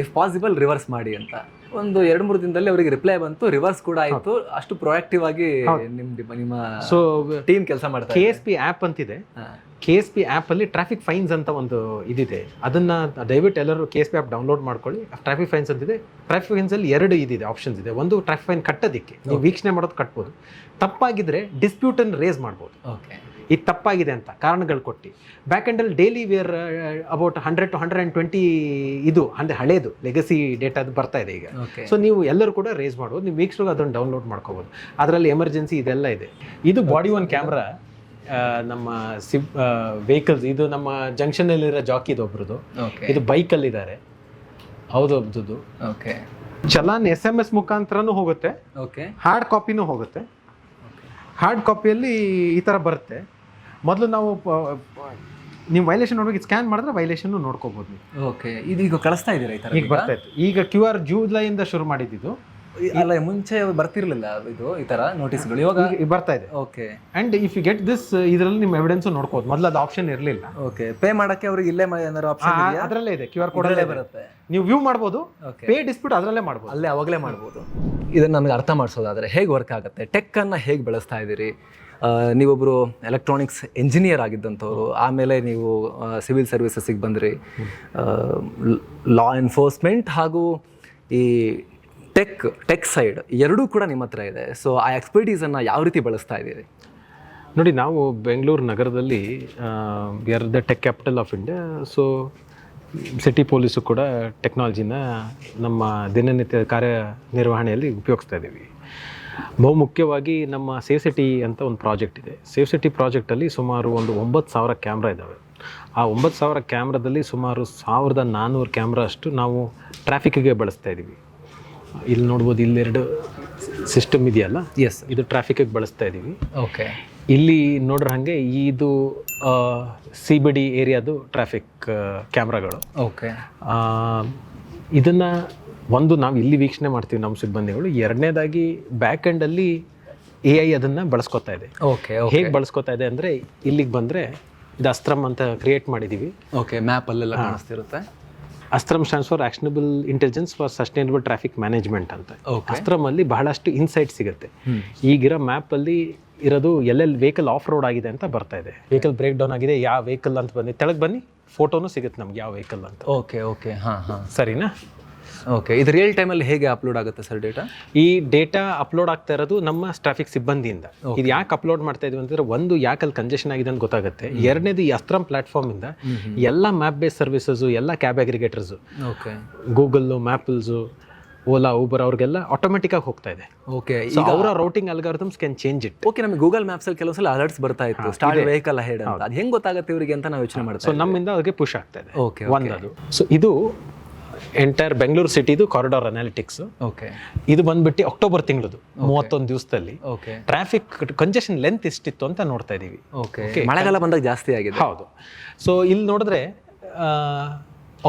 ಇಫ್ ಪಾಸಿಬಲ್ ರಿವರ್ಸ್ ಮಾಡಿ ಅಂತ. ಒಂದು ಎರಡು ಮೂರು ದಿನದಲ್ಲಿ ಅವರಿಗೆ ರಿಪ್ಲೈ ಬಂತು ರಿವರ್ಸ್ ಕೂಡ ಆಯ್ತು. ಅಷ್ಟು ಪ್ರೊಯಾಕ್ಟಿವ್ ಆಗಿ ನಿಮ್ ನಿಮ್ಮ ಸೊ ಟೀಮ್ ಕೆಲಸ ಮಾಡ್ತಾರೆ ಕೆ ಎಸ್ ಪಿ ಆ್ಯಪ್ ಅಂತಿದೆ. ಕೆ ಎಸ್ ಪಿ ಆ್ಯಪಲ್ಲಿ ಟ್ರಾಫಿಕ್ ಫೈನ್ಸ್ ಅಂತ ಒಂದು ಇದಿದೆ. ಅದನ್ನ ದಯವಿಟ್ಟು ಎಲ್ಲರೂ K S P app download ಮಾಡ್ಕೊಳ್ಳಿ. ಟ್ರಾಫಿಕ್ ಫೈನ್ಸ್ ಅಂತಿದೆ. ಟ್ರಾಫಿಕ್ ಫೈನ್ಸಲ್ಲಿ ಎರಡು ಇದಿದೆ ಆಪ್ಷನ್ಸ್ ಇದೆ. ಒಂದು ಟ್ರಾಫಿಕ್ ಫೈನ್ ಕಟ್ಟೋದಕ್ಕೆ. ನೀವು ವೀಕ್ಷಣೆ ಮಾಡೋದು ಕಟ್ಬೋದು. ತಪ್ಪಾಗಿದ್ರೆ ಡಿಸ್ಪ್ಯೂಟನ್ನು ರೇಸ್ ಮಾಡ್ಬೋದು. ಓಕೆ ಇದು ತಪ್ಪಾಗಿದೆ ಅಂತ ಕಾರಣಗಳು ಕೊಟ್ಟು. Back ಎಂಡಲ್ಲಿ daily where about hundred to hundred and twenty ಇದು ಅಂದರೆ ಹಳೇದು ಲೆಗಸಿ ಡೇಟಾದು ಬರ್ತಾ ಇದೆ ಈಗ. ಸೊ ನೀವು ಎಲ್ಲರೂ ಕೂಡ ರೇಸ್ ಮಾಡ್ಬೋದು ನೀವು ವೀಕ್ಸ್ಗೆ ಅದನ್ನು ಡೌನ್ಲೋಡ್ ಮಾಡ್ಕೋಬೋದು. ಅದರಲ್ಲಿ ಎಮರ್ಜೆನ್ಸಿ ಇದೆಲ್ಲ ಇದೆ. ಇದು ಬಾಡಿ ಒನ್ ಕ್ಯಾಮ್ರಾ ನಮ್ಮ ಸಿಬ್ ವೆಹಿಕಲ್ಸ್ ಇದು ನಮ್ಮ ಜಂಕ್ಷನಲ್ಲಿರೋ ಜಾಕಿದು ಒಬ್ರದ್ದು ಓಕೆ ಇದು ಬೈಕಲ್ಲಿದ್ದಾರೆ ಹೌದು ಒಬ್ದು okay challan S M S ಮುಖಾಂತರನೂ ಹೋಗುತ್ತೆ. ಓಕೆ ಹಾರ್ಡ್ ಕಾಪಿನೂ ಹೋಗುತ್ತೆ. ಹಾರ್ಡ್ ಕಾಪಿಯಲ್ಲಿ ಈ ಥರ ಬರುತ್ತೆ. ಮೊದಲು ನಾವು ನೀವು ವೈಲೇಷನ್ ನೋಡ್ಬೇಕು ಸ್ಕ್ಯಾನ್ ಮಾಡಿದ್ರೆ ವೈಲೇಷನ್ ನೋಡ್ಕೋಬಹುದು ನೀವು. ಓಕೆ ಇದು ಈಗ ಕಳಿಸ್ತಾ ಇದ್ದೀರಾ ಈ ತರ ಈಗ ಬರ್ತಾ ಇತ್ತು. ಈಗ ಕ್ಯೂ ಆರ್ ಜೂಲೈಯಿಂದ ಶುರು ಮಾಡಿದ್ದು. ಅಲ್ಲ ಮುಂಚೆ ಬರ್ತಿರ್ಲಿಲ್ಲ ಇದು ಈ ತರ ನೋಟಿಸ್ಗಳು ಇವಾಗ ಬರ್ತಾ ಇದೆ. Okay and if you get this ಇದರಲ್ಲಿ ನಿಮ್ಮ ಎವಿಡೆನ್ಸ್ ನೋಡ್ಕೋದು ಮೊದಲು ಅದು ಆಪ್ಷನ್ ಇರಲಿಲ್ಲ. ಓಕೆ ಪೇ ಮಾಡಕ್ಕೆ ಅವ್ರಿಗೆ ಇಲ್ಲೇ ಏನಾದ್ರು ಆಪ್ಷನ್ ಅದರಲ್ಲೇ ಇದೆ. ಕ್ಯೂ ಆರ್ ಕೋಡ್ ಅಲ್ಲೇ ಬರುತ್ತೆ. ನೀವು ವ್ಯೂ ಮಾಡ್ಬೋದು. ಪೇ ಡಿಸ್ಪ್ಯೂಟ್ ಅದರಲ್ಲೇ ಮಾಡ್ಬೋದು. ಅಲ್ಲೇ ಅವಾಗಲೇ ಮಾಡ್ಬೋದು. ಇದನ್ನು ನನಗೆ ಅರ್ಥ ಮಾಡಿಸೋದಾದ್ರೆ ಹೇಗೆ ವರ್ಕ್ ಆಗುತ್ತೆ? ಟೆಕ್ಕನ್ನು ಹೇಗೆ ಬಳಸ್ತಾ ಇದ್ದೀರಿ ನೀವೊಬ್ಬರು ಎಲೆಕ್ಟ್ರಾನಿಕ್ಸ್ ಇಂಜಿನಿಯರ್ ಆಗಿದ್ದಂಥವ್ರು, ಆಮೇಲೆ ನೀವು ಸಿವಿಲ್ ಸರ್ವಿಸಸ್ಸಿಗೆ ಬಂದ್ರಿ. ಲಾ ಎನ್ಫೋರ್ಸ್ಮೆಂಟ್ ಹಾಗೂ ಈ ಟೆಕ್ ಟೆಕ್ ಸೈಡ್ ಎರಡೂ ಕೂಡ ನಿಮ್ಮ ಹತ್ರ ಇದೆ. ಸೊ ಆ ಎಕ್ಸ್ಪರ್ಟೀಸನ್ನು ಯಾವ ರೀತಿ ಬಳಸ್ತಾ ಇದ್ದೀರಿ? ನೋಡಿ, ನಾವು ಬೆಂಗಳೂರು ನಗರದಲ್ಲಿ we the tech capital of India so city police ಕೂಡ ಟೆಕ್ನಾಲಜಿನ ನಮ್ಮ ದಿನನಿತ್ಯ ಕಾರ್ಯನಿರ್ವಹಣೆಯಲ್ಲಿ ಉಪಯೋಗಿಸ್ತಾ ಇದ್ದೀವಿ. ಬಹು ಮುಖ್ಯವಾಗಿ ನಮ್ಮ ಸೇಫ್ ಸಿಟಿ ಅಂತ ಒಂದು ಪ್ರಾಜೆಕ್ಟ್ ಇದೆ. ಸೇಫ್ ಸಿಟಿ ಪ್ರಾಜೆಕ್ಟಲ್ಲಿ ಸುಮಾರು ಒಂದು ಒಂಬತ್ತು ಸಾವಿರ ಕ್ಯಾಮ್ರಾ ಇದ್ದಾವೆ ಆ ಒಂಬತ್ತು ಸಾವಿರ ಕ್ಯಾಮ್ರಾದಲ್ಲಿ ಸುಮಾರು ಸಾವಿರದ ನಾನ್ನೂರು ಕ್ಯಾಮ್ರಾ ಅಷ್ಟು ನಾವು ಟ್ರಾಫಿಕ್ಗೆ ಬಳಸ್ತಾ ಇದ್ದೀವಿ. ಇಲ್ಲಿ ನೋಡ್ಬೋದು ಇಲ್ಲೆರಡು ಸಿಸ್ಟಮ್ ಇದೆಯಲ್ಲ? ಎಸ್ ಇದು ಟ್ರಾಫಿಕ್ಗೆ ಬಳಸ್ತಾ ಇದ್ದೀವಿ. ಓಕೆ ಇಲ್ಲಿ ನೋಡ್ರ ಹಾಗೆ ಇದು ಸಿ ಬಿ ಡಿ ಏರಿಯಾದು ಟ್ರಾಫಿಕ್ ಕ್ಯಾಮ್ರಾಗಳು. ಓಕೆ ಇದನ್ನು ಒಂದು ನಾವು ಇಲ್ಲಿ ವೀಕ್ಷಣೆ ಮಾಡ್ತೀವಿ ನಮ್ಮ ಸಿಬ್ಬಂದಿಗಳು. ಎರಡನೇದಾಗಿ ಬ್ಯಾಕ್ ಎಂಡಲ್ಲಿ ಎ ಐ ಅದನ್ನು ಬಳಸ್ಕೊತಾ ಇದೆ. ಓಕೆ ಹೇಗೆ ಬಳಸ್ಕೊತಾ ಇದೆ ಅಂದರೆ ಇಲ್ಲಿಗೆ ಬಂದರೆ ಇದು ಅಸ್ತ್ರಮ್ ಅಂತ ಕ್ರಿಯೇಟ್ ಮಾಡಿದ್ದೀವಿ ಓಕೆ ಮ್ಯಾಪ್ ಅಲ್ಲೆಲ್ಲ ಕಾಣಿಸ್ತಿರುತ್ತೆ. Astram stands for actionable intelligence for sustainable traffic management ಅಂತ. ಅಸ್ತ್ರಮ್ ಅಲ್ಲಿ ಬಹಳಷ್ಟು ಇನ್ಸೈಟ್ ಸಿಗುತ್ತೆ. ಈಗಿರೋ ಮ್ಯಾಪ್ ಅಲ್ಲಿ ಇರೋದು ಎಲ್ಲೆಲ್ಲಿ ವೆಹಿಕಲ್ ಆಫ್ ರೋಡ್ ಆಗಿದೆ ಅಂತ ಬರ್ತಾ ಇದೆ. ವೆಹಿಕಲ್ ಬ್ರೇಕ್ ಡೌನ್ ಆಗಿದೆ ಯಾವ ವೆಹಿಕಲ್ ಅಂತ ಬನ್ನಿ. ತೆಳಗೆ ಬನ್ನಿ ಫೋಟೋನು ಸಿಗುತ್ತೆ ನಮ್ಗೆ ಯಾವ ವೆಹಿಕಲ್ ಅಂತ. ಓಕೆ ಓಕೆ ಹಾಂ ಹಾಂ. ಸರಿನಾ? ಓಕೆ ಇದು ರಿಯಲ್ ಟೈಮಲ್ಲಿ ಹೇಗೆ ಅಪ್ಲೋಡ್ ಆಗುತ್ತೆ ಸರ್ ಡೇಟಾ ಈ ಡೇಟಾ ಅಪ್ಲೋಡ್ ಆಗ್ತಾ ಇರೋದು ನಮ್ಮ ಟ್ರಾಫಿಕ್ ಸಿಬ್ಬಂದಿಯಿಂದ. ಇದು ಯಾಕೆ ಅಪ್ಲೋಡ್ ಮಾಡ್ತಾ ಇದೀವಿ ಅಂತಂದ್ರೆ ಒಂದು ಯಾಕೆ ಅಲ್ಲಿ ಕಂಜೆಷನ್ ಆಗಿದೆ ಅಂತ ಗೊತ್ತಾಗುತ್ತೆ. ಎರಡನೇದು ಈ ಅಸ್ತ್ರಮ್ ಪ್ಲಾಟ್ಫಾರ್ಮ್ ಇಂದ ಎಲ್ಲ ಮ್ಯಾಪ್ ಬೇಸ್ ಸರ್ವಿಸಸ್ ಎಲ್ಲ cab aggregators okay Google Mappls Ola Uber ಅವ್ರಿಗೆಲ್ಲ ಆಟೋಮೆಟಿಕ್ ಆಗಿ ಹೋಗ್ತಾ ಇದೆ. ಓಕೆ ಈಗ ಅವರ routing algorithms can change it okay ನಮಗೆ ಗೂಗಲ್ ಮ್ಯಾಪ್ಸ್ ಅಲ್ಲಿ ಕೆಲವು ಸಲ ಅಲರ್ಟ್ಸ್ ಬರ್ತಾ ಇತ್ತು. ಸ್ಟಾರ್ಟ್ ವೆಹಿಕಲ್ ಹೆಡ್ ಅಂತ. ಅದು ಹೆಂಗೆ ಗೊತ್ತಾಗುತ್ತೆ ಇವರಿಗೆ ಅಂತ ನಾವು ಯೋಚನೆ ಸೊ ಮಾಡ್ತೀವಿ ನಮ್ಮಿಂದ ಅವ್ರಿಗೆ ಪುಷ್ ಆಗ್ತಾ ಇದೆ. ಓಕೆ ಒಂದದು. ಸೊ ಇದು ಎಂಟೈರ್ ಬೆಂಗಳೂರು ಸಿಟಿದು ಕಾರಿಡಾರ್ ಅನಾಲಿಟಿಕ್ಸ್ ಓಕೆ ಇದು ಬಂದ್ಬಿಟ್ಟು ಅಕ್ಟೋಬರ್ ತಿಂಗಳದು ಮೂವತ್ತೊಂದು ದಿವಸದಲ್ಲಿ. ಓಕೆ ಟ್ರಾಫಿಕ್ ಕಂಜೆಷನ್ ಲೆಂತ್ ಎಷ್ಟಿತ್ತು ಅಂತ ನೋಡ್ತಾ ಇದ್ದೀವಿ ಓಕೆ ಮಳೆಗಾಲ ಬಂದಾಗ ಜಾಸ್ತಿ ಆಗಿದೆ. ಹೌದು. ಸೊ ಇಲ್ಲಿ ನೋಡಿದ್ರೆ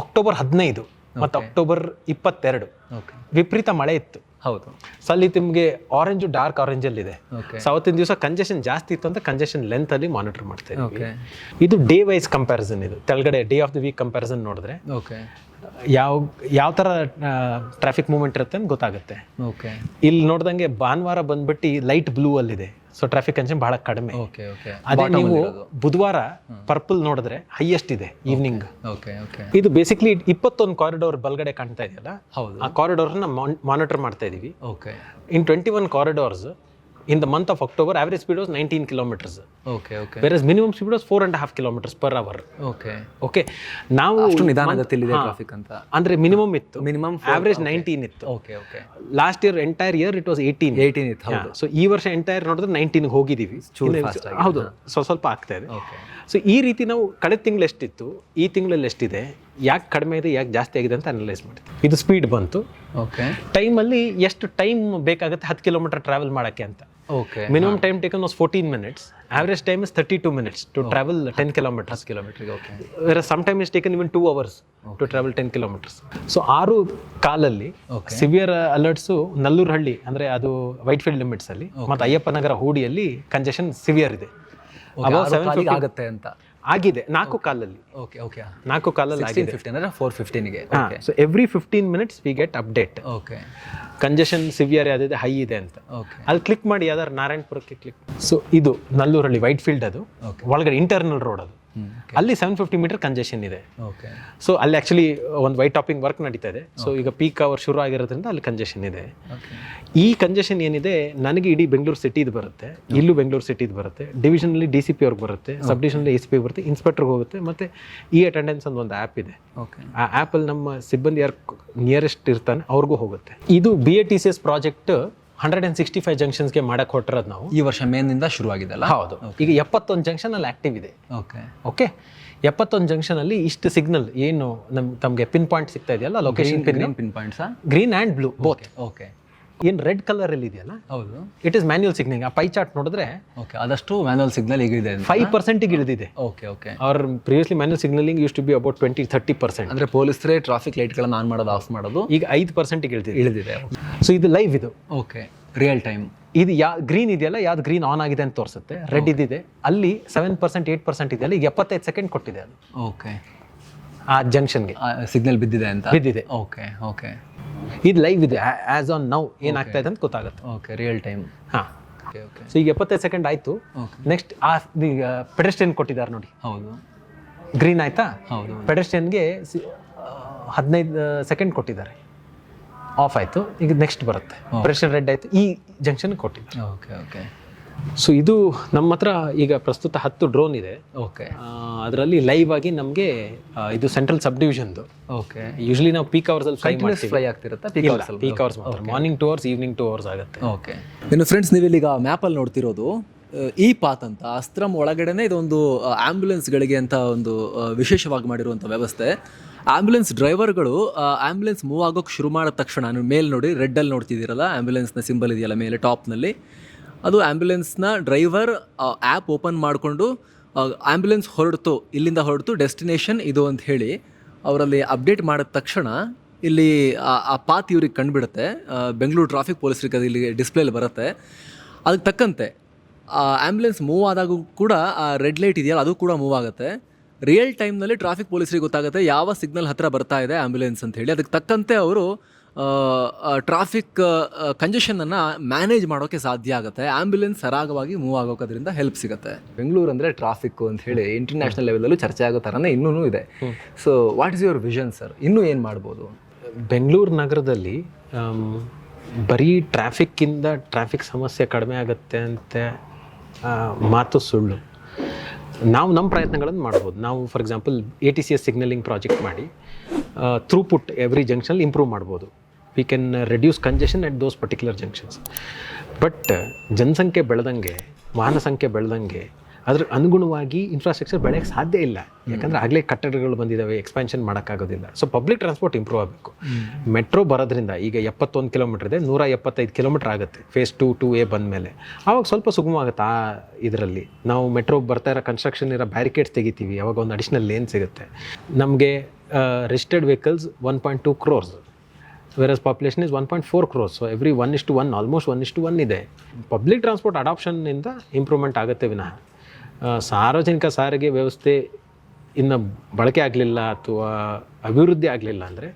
ಅಕ್ಟೋಬರ್ ಹದಿನೈದು ಮತ್ತು ಅಕ್ಟೋಬರ್ ಇಪ್ಪತ್ತೆರಡು ಓಕೆ ವಿಪರೀತ ಮಳೆ ಇತ್ತು. ಹೌದು. ಸೊ ಅಲ್ಲಿ ನಿಮಗೆ ಆರೆಂಜು ಡಾರ್ಕ್ ಆರೆಂಜಲ್ಲಿ ಇದೆ. ಓಕೆ ಸೊ ಅವತ್ತಿನ ದಿವಸ ಕಂಜೆಷನ್ ಜಾಸ್ತಿ ಇತ್ತು ಅಂತ ಕಂಜೆಷನ್ ಲೆಂತ್ ಅಲ್ಲಿ ಮಾನಿಟರ್ ಮಾಡ್ತಾ ಇದ್ದೀವಿ ಓಕೆ ಇದು ಡೇ ವೈಸ್ ಕಂಪ್ಯಾರಿಸನ್ ಇದು. ತೆಳಗಡೆ day of the week comparison ನೋಡಿದ್ರೆ. ಓಕೆ ಯಾವ ಯಾವ ಥರ ಟ್ರಾಫಿಕ್ ಮೂವ್ಮೆಂಟ್ ಇರುತ್ತೆ ಅಂತ ಗೊತ್ತಾಗುತ್ತೆ. ಓಕೆ ಇಲ್ಲಿ ನೋಡ್ದಂಗೆ ಭಾನುವಾರ ಬಂದ್ಬಿಟ್ಟು ಲೈಟ್ ಬ್ಲೂ ಅಲ್ಲಿದೆ. ಸೊ ಟ್ರಾಫಿಕ್ ಕಂಜನ್ ಬಹಳ ಕಡಿಮೆ. ಓಕೆ ಓಕೆ ಅದೇ ನೀವು ಬುಧವಾರ ಪರ್ಪಲ್ ನೋಡಿದ್ರೆ ಹೈಯೆಸ್ಟ್ ಇದೆ ಈವ್ನಿಂಗ್ ಓಕೆ ಓಕೆ ಇದು ಬೇಸಿಕ್ಲಿ ಇಪ್ಪತ್ತೊಂದು ಕಾರಿಡೋರ್ ಬಲ್ಗಡೆ ಕಾಣ್ತಾ ಇದೆಯಲ್ಲ? ಹೌದು. ಆ ಕಾರಿಡೋರ್ನ ಮಾನಿಟರ್ ಮಾಡ್ತಾ ಇದ್ದೀವಿ okay in twenty one corridors in the month of October average speed was nineteen kilometres okay okay where minimum speed was four and half kilometres per hour okay okay ನಾವು ಅಷ್ಟು ನಿಧಾನ ಆಗತ್ತೆ ಇಲ್ಲಿದೆ ಟ್ರಾಫಿಕ್ ಅಂತ. ಅಂದ್ರೆ minimum ಇತ್ತು. Minimum average nineteen ಇತ್ತು. Okay okay last year entire year it was eighteen eighteen ಇತ್ತು ಹೌದು. ಸೊ ಈ ವರ್ಷ ಎಂಟೈರ್ ನೋಡಿದ್ರೆ ನೈನ್ಟೀನ್ಗೆ ಹೋಗಿದ್ದೀವಿ. ಇನ್ನು fast ಹೌದು. ಸ್ವಲ್ಪ ಸ್ವಲ್ಪ ಆಗ್ತಾ ಇದೆ. ಓಕೆ ಸೊ ಈ ರೀತಿ ನಾವು ಕಳೆದ ತಿಂಗಳು ಎಷ್ಟಿತ್ತು? ಈ ತಿಂಗಳಲ್ಲಿ ಎಷ್ಟಿದೆ? ಯಾಕೆ ಕಡಿಮೆ ಇದೆ ಯಾಕೆ ಜಾಸ್ತಿ ಆಗಿದೆ ಅಂತ ಅನಲೈಸ್ ಮಾಡ್ತೀವಿ ಇದು ಸ್ಪೀಡ್ ಬಂತು. ಓಕೆ ಟೈಮಲ್ಲಿ ಎಷ್ಟು ಟೈಮ್ ಬೇಕಾಗುತ್ತೆ ಹತ್ತು ಕಿಲೋಮೀಟರ್ ಟ್ರಾವೆಲ್ ಮಾಡೋಕ್ಕೆ ಅಂತ. Time taken was fourteen minutes average time is thirty two minutes to travel ten kilometres ಕಿಲೋಮೀಟ್ರಿಗೆ ಓಕೆ ಬೇರೆ some time is taken even two hours to travel ten kilometres so ಆರು ಕಾಲಲ್ಲಿ severe ಅಲರ್ಟ್ಸು ನಲ್ಲೂರಹಳ್ಳಿ ಅಂದ್ರೆ ಅದು Whitefield limits ಅಲ್ಲಿ ಮತ್ತು ಅಯ್ಯಪ್ಪ ನಗರ ಹೂಡಿಯಲ್ಲಿ congestion severe ಇದೆ. Above 750 ಆಗುತ್ತೆ ಅಂತ. ಆಗಿದೆ ನಾಲ್ಕು ಕಾಲಲ್ಲಿ. ಓಕೆ ಓಕೆ ನಾಲ್ಕು ಕಾಲಲ್ಲಿ ಆಗಿದೆ. ಫಿಫ್ಟೀನ್ ಅಂದರೆ four ಫಿಫ್ಟೀನ್ಗೆ so every fifteen minutes we get update okay congestion severe ಯಾವುದಿದೆ ಹೈ ಇದೆ ಅಂತ. ಓಕೆ ಅಲ್ಲಿ ಕ್ಲಿಕ್ ಮಾಡಿ ಯಾವ್ದಾರು ನಾರಾಯಣಪುರಕ್ಕೆ ಕ್ಲಿಕ್ ಸೊ ಇದು ನಲ್ಲೂರಲ್ಲಿ ವೈಟ್ ಫೀಲ್ಡ್ ಅದು ಒಳಗಡೆ ಇಂಟರ್ನಲ್ ರೋಡ್ ಅದು. ಅಲ್ಲಿ ಸೆವೆನ್ ಫಿಫ್ಟಿ ಮೀಟರ್ ಕಂಜೆಷನ್ ಇದೆ. ಓಕೆ ಸೊ ಅಲ್ಲಿ ಆ್ಯಕ್ಚುಲಿ ಒಂದು ವೈಟ್ ಟಾಪಿಂಗ್ ವರ್ಕ್ ನಡೀತಾ ಇದೆ. ಸೊ ಈಗ ಪೀಕ್ ಅವರ್ ಶುರು ಆಗಿರೋದ್ರಿಂದ ಅಲ್ಲಿ ಕಂಜೆಷನ್ ಇದೆ. ಈ ಕಂಜೆಷನ್ ಏನಿದೆ ನನಗೆ ಇಡೀ ಬೆಂಗಳೂರು ಸಿಟಿದು ಬರುತ್ತೆ. ಇಲ್ಲೂ ಬೆಂಗಳೂರು ಸಿಟಿದು ಬರುತ್ತೆ. ಡಿವಿಷನಲ್ಲಿ ಡಿ ಸಿ ಪಿ ಅವ್ರಿಗೆ ಬರುತ್ತೆ. ಸಬ್ ಡಿವಿಷನಲ್ಲಿ ಎ ಸಿ ಪಿ ಬರುತ್ತೆ. ಇನ್ಸ್ಪೆಕ್ಟರ್ಗೆ ಹೋಗುತ್ತೆ. ಮತ್ತು ಈ ಅಟೆಂಡೆನ್ಸ್ ಅಂತ ಒಂದು ಆ್ಯಪ್ ಇದೆ. ಆ ಆ್ಯಪಲ್ಲಿ ನಮ್ಮ ಸಿಬ್ಬಂದಿ ಯಾರು ನಿಯರೆಸ್ಟ್ ಇರ್ತಾನೆ ಅವ್ರಿಗೂ ಹೋಗುತ್ತೆ. ಇದು B A T C S project hundred and sixty five ಜಂಕ್ಷನ್ಸ್ಗೆ ಮಾಡಕ್ಕೆ ಹೊಟ್ಟಿರೋದು ನಾವು. ಈ ವರ್ಷ ಮೇನಿಂದ ಶುರು ಆಗಿದೆಲ್ಲ ಹೌದು ಈಗ ಎಪ್ಪತ್ತೊಂದು ಜಂಕ್ಷನ್ ಅಲ್ಲಿ ಆಕ್ಟಿವ್ ಇದೆ. ಓಕೆ ಓಕೆ ಎಪ್ಪತ್ತೊಂದು ಜಂಕ್ಷನ್ ಅಲ್ಲಿ ಇಷ್ಟು ಸಿಗ್ನಲ್ ಏನು ನಮ್ ತಮಗೆ ಪಿನ್ ಪಾಯಿಂಟ್ ಸಿಗ್ತಾ ಇದೆಯಲ್ಲ location pin green pin points green and blue okay okay ಏನು ರೆಡ್ ಕಲರ್ ಅಲ್ಲಿ ಇದೆಯಲ್ಲ? ಹೌದು. ಇಟ್ ಇಸ್ ಮ್ಯಾನ್ಯುಲ್ ಸಿಗ್ನಿಂಗ್ ಆ ಪೈ ಚಾರ್ಟ್ ನೋಡಿದ್ರೆ ಓಕೆ ಆದಷ್ಟು ಮ್ಯಾನುವಲ್ ಸಿಗ್ನಲ್ ಈಗಿದೆ ಫೈವ್ ಪರ್ಸೆಂಟಿಗೆ ಇಳಿದಿದೆ. ಓಕೆ ಓಕೆ ಅವ್ರ previously manual signalling use to be about twenty thirty percent ಅಂದರೆ ಪೊಲೀಸರೇ ಟ್ರಾಫಿಕ್ ಲೈಟ್ಗಳನ್ನು ಆನ್ ಮಾಡೋದು ಆಫ್ ಮಾಡೋದು. ಈಗ ಐದು ಪರ್ಸೆಂಟಿಗೆ ಇಳಿದಿದೆ. ಇಳಿದಿದೆ ಸೊ ಇದು ಲೈವ್ ಇದು. ಓಕೆ ರಿಯಲ್ ಟೈಮ್ ಇದು ಯಾ ಗ್ರೀನ್ ಇದೆಯಲ್ಲ ಯಾವ್ದು ಗ್ರೀನ್ ಆನ್ ಆಗಿದೆ ಅಂತ ತೋರಿಸುತ್ತೆ. ರೆಡ್ ಇದಿದೆ. ಅಲ್ಲಿ ಸೆವೆನ್ ಪರ್ಸೆಂಟ್ ಏಟ್ ಪರ್ಸೆಂಟ್ ಇದೆಯಲ್ಲ ಈಗ ಎಪ್ಪತ್ತೈದು ಸೆಕೆಂಡ್ ಕೊಟ್ಟಿದೆ ಅದು. ಓಕೆ ಆ ಜಂಕ್ಷನ್ಗೆ ಸಿಗ್ನಲ್ ಬಿದ್ದಿದೆ ಅಂತ? ಬಿದ್ದಿದೆ. ಓಕೆ ಓಕೆ ಇದು ಲೈವ್ ಇದೆ ಆಸ್ ಆನ್ ನೌ ಏನಾಗ್ತಾ ಇದೆ ಅಂತ ಗೊತ್ತಾಗುತ್ತೆ. ಓಕೆ ರಿಯಲ್ ಟೈಮ್ ಹಾಂ. ಓಕೆ ಓಕೆ ಸೊ ಈಗ ಎಪ್ಪತ್ತೈದು ಸೆಕೆಂಡ್ ಆಯಿತು. ನೆಕ್ಸ್ಟ್ ಆ ಈಗ ಪೆಡೆಸ್ಟ್ರಿಯನ್ ಕೊಟ್ಟಿದ್ದಾರೆ ನೋಡಿ. ಹೌದು. ಗ್ರೀನ್ ಆಯ್ತಾ? ಹೌದು. ಪೆಡೆಸ್ಟ್ರಿಯನ್ಗೆ ಹದಿನೈದು ಸೆಕೆಂಡ್ ಕೊಟ್ಟಿದ್ದಾರೆ. ಆಫ್ ಆಯಿತು. ಈಗ ನೆಕ್ಸ್ಟ್ ಬರುತ್ತೆ. ಪೆಡೆಸ್ಟ್ರಿಯನ್ ರೆಡ್ ಆಯಿತು. ಈ ಜಂಕ್ಷನ್ ಕೊಟ್ಟಿದ್ದಾರೆ. ಓಕೆ ಓಕೆ ಸೊ ಇದು ನಮ್ಮ ಹತ್ರ ಈಗ ಪ್ರಸ್ತುತ ಹತ್ತು ಡ್ರೋನ್ ಇದೆ. ಓಕೆ ಅದರಲ್ಲಿ ಲೈವ್ ಆಗಿ ನಮಗೆ ಇದು ಸೆಂಟ್ರಲ್ ಸಬ್ ಡಿವಿಷನ್ದು ಓಕೆ ಯೂಶಲಿ ನಾವು ಪೀಕ್ ಅವರ್ಸಲ್ಲಿ ಫ್ಲೈ ಮಾಡ್ತೀವಿ. ಫ್ಲೈ ಆಗ್ತಿರುತ್ತೆ? ಪೀಕ್ ಅವರ್ಸ್ ಪೀಕ್ ಅವರ್ಸ್ ಮಾತ್ರ. Morning two hours evening two hours ಆಗುತ್ತೆ. ಓಕೆ ಇನ್ನು ಫ್ರೆಂಡ್ಸ್ ನೀವಿಲ್ಲೀಗ ಮ್ಯಾಪಲ್ಲಿ ನೋಡ್ತಿರೋದು ಈ ಪಾತ್ ಅಂತ ಅಸ್ತ್ರಂ ಒಳಗಡೆನೆ ಇದೊಂದು ಆ್ಯಂಬುಲೆನ್ಸ್ಗಳಿಗೆ ಅಂತ ಒಂದು ವಿಶೇಷವಾಗಿ ಮಾಡಿರುವಂಥ ವ್ಯವಸ್ಥೆ. ಆ್ಯಂಬುಲೆನ್ಸ್ ಡ್ರೈವರ್ಗಳು ಆ್ಯಂಬುಲೆನ್ಸ್ ಮೂವ್ ಆಗೋಕ್ಕೆ ಶುರು ಮಾಡಿದ ತಕ್ಷಣ ನೀವು ಮೇಲೆ ನೋಡಿ ರೆಡ್ಡಲ್ಲಿ ನೋಡ್ತಿದ್ದೀರಲ್ಲ ಆ್ಯಂಬುಲೆನ್ಸ್ನ ಸಿಂಬಲ್ ಇದೆಯಲ್ಲ ಮೇಲೆ ಟಾಪ್ನಲ್ಲಿ ಅದು ಆ್ಯಂಬುಲೆನ್ಸ್ನ ಡ್ರೈವರ್ ಆ್ಯಪ್ ಓಪನ್ ಮಾಡಿಕೊಂಡು ಆ್ಯಂಬುಲೆನ್ಸ್ ಹೊರಡ್ತು, ಇಲ್ಲಿಂದ ಹೊರಡ್ತು, ಡೆಸ್ಟಿನೇಷನ್ ಇದು ಅಂತ ಹೇಳಿ ಅವರಲ್ಲಿ ಅಪ್ಡೇಟ್ ಮಾಡಿದ ತಕ್ಷಣ ಇಲ್ಲಿ, ಆ- ಪಾತ್ ಇವ್ರಿಗೆ ಕಂಡುಬಿಡುತ್ತೆ. ಬೆಂಗಳೂರು ಟ್ರಾಫಿಕ್ ಪೊಲೀಸರಿಗೆ ಅದು ಇಲ್ಲಿ ಡಿಸ್ಪ್ಲೇಲಿ ಬರುತ್ತೆ. ಅದಕ್ಕೆ ತಕ್ಕಂತೆ, ಆ ಆ್ಯಂಬುಲೆನ್ಸ್ ಮೂವ್ ಆದಾಗೂ ಕೂಡ, ಆ, ರೆಡ್ ಲೈಟ್ ಇದೆಯಲ್ಲ, ಅದು ಕೂಡ ಮೂವ್ ಆಗುತ್ತೆ. ರಿಯಲ್ ಟೈಮ್ನಲ್ಲಿ ಟ್ರಾಫಿಕ್ ಪೊಲೀಸರಿಗೆ ಗೊತ್ತಾಗುತ್ತೆ, ಯಾವ ಸಿಗ್ನಲ್ ಹತ್ತಿರ ಬರ್ತಾ ಇದೆ ಆ್ಯಂಬುಲೆನ್ಸ್ ಅಂತ ಹೇಳಿ. ಅದಕ್ಕೆ ತಕ್ಕಂತೆ ಅವರು ಟ್ರಾಫಿಕ್ ಕಂಜೆಷನನ್ನು ಮ್ಯಾನೇಜ್ ಮಾಡೋಕ್ಕೆ ಸಾಧ್ಯ ಆಗುತ್ತೆ. ಆ್ಯಂಬುಲೆನ್ಸ್ ಸರಾಗವಾಗಿ ಮೂವ್ ಆಗೋಕೋದ್ರಿಂದ ಹೆಲ್ಪ್ ಸಿಗುತ್ತೆ. ಬೆಂಗಳೂರು ಅಂದರೆ ಟ್ರಾಫಿಕ್ ಅಂತ ಹೇಳಿ ಇಂಟರ್ನ್ಯಾಷನಲ್ ಲೆವೆಲಲ್ಲೂ ಚರ್ಚೆ ಆಗೋ ಥರನೇ ಇನ್ನೂ ಇದೆ. So what is your vision sir ಇನ್ನೂ ಏನು ಮಾಡ್ಬೋದು? ಬೆಂಗಳೂರು ನಗರದಲ್ಲಿ ಬರೀ ಟ್ರಾಫಿಕ್ಕಿಂದ ಟ್ರಾಫಿಕ್ ಸಮಸ್ಯೆ ಕಡಿಮೆ ಆಗುತ್ತೆ ಅಂತ ಮಾತು ಸುಳ್ಳು. ನಾವು ನಮ್ಮ ಪ್ರಯತ್ನಗಳನ್ನು ಮಾಡ್ಬೋದು. ನಾವು for example A T C S signalling project ಮಾಡಿ ಥ್ರೂಪುಟ್ ಎವ್ರಿ ಜಂಕ್ಷನಲ್ಲಿ ಇಂಪ್ರೂವ್ ಮಾಡ್ಬೋದು. We can reduce congestion at those particular junctions but ಜನಸಂಖ್ಯೆ ಬೆಳೆದಂಗೆ ವಾಹನ ಸಂಖ್ಯೆ ಬೆಳೆದಂಗೆ ಅದ್ರ ಅನುಗುಣವಾಗಿ ಇನ್ಫ್ರಾಸ್ಟ್ರಕ್ಚರ್ ಬೆಳೆಯೋಕ್ಕೆ ಸಾಧ್ಯ ಇಲ್ಲ. ಯಾಕಂದರೆ ಆಗಲೇ ಕಟ್ಟಡಗಳು ಬಂದಿದ್ದಾವೆ ಎಕ್ಸ್ಪ್ಯಾನ್ಷನ್ ಮಾಡೋಕ್ಕಾಗೋದಿಲ್ಲ. ಸೊ ಪಬ್ಲಿಕ್ ಟ್ರಾನ್ಸ್ಪೋರ್ಟ್ ಇಂಪ್ರೂವ್ ಆಗಬೇಕು. ಮೆಟ್ರೋ ಬರೋದ್ರಿಂದ ಈಗ ಎಪ್ಪತ್ತೊಂದು ಕಿಲೋಮೀಟರ್ ಇದೆ ನೂರ ಎಪ್ಪತ್ತೈದು ಕಿಲೋಮೀಟರ್ ಆಗುತ್ತೆ ಫೇಸ್ ಟು ಟು ಎ ಬಂದ ಮೇಲೆ ಆವಾಗ ಸ್ವಲ್ಪ ಸುಗಮ ಆಗುತ್ತೆ ಆ ಇದರಲ್ಲಿ. ನಾವು ಮೆಟ್ರೋ ಬರ್ತಾ ಇರೋ ಕನ್ಸ್ಟ್ರಕ್ಷನ್ ಇರೋ ಬ್ಯಾರಿಕೇಡ್ಸ್ ತೆಗಿತೀವಿ ಅವಾಗ ಒಂದು ಅಡಿಷ್ನಲ್ ಲೇನ್ ಸಿಗುತ್ತೆ. ನಮಗೆ registered vehicles one point two crores versus population is one point four crores so every one ಇಷ್ಟು ಒನ್ ಆಲ್ಮೋಸ್ಟ್ ಒನ್ ಇಷ್ಟು ಒನ್ ಇದೆ. ಪಬ್ಲಿಕ್ ಟ್ರಾನ್ಸ್ಪೋರ್ಟ್ ಅಡಾಪ್ಷನ್ನಿಂದ ಇಂಪ್ರೂವ್ಮೆಂಟ್ ಆಗುತ್ತೆ ವಿನಃ. ಸಾರ್ವಜನಿಕ ಸಾರಿಗೆ ವ್ಯವಸ್ಥೆ ಇನ್ನು ಬಳಕೆ ಆಗಲಿಲ್ಲ ಅಥವಾ ಅಭಿವೃದ್ಧಿ ಆಗಲಿಲ್ಲ ಅಂದರೆ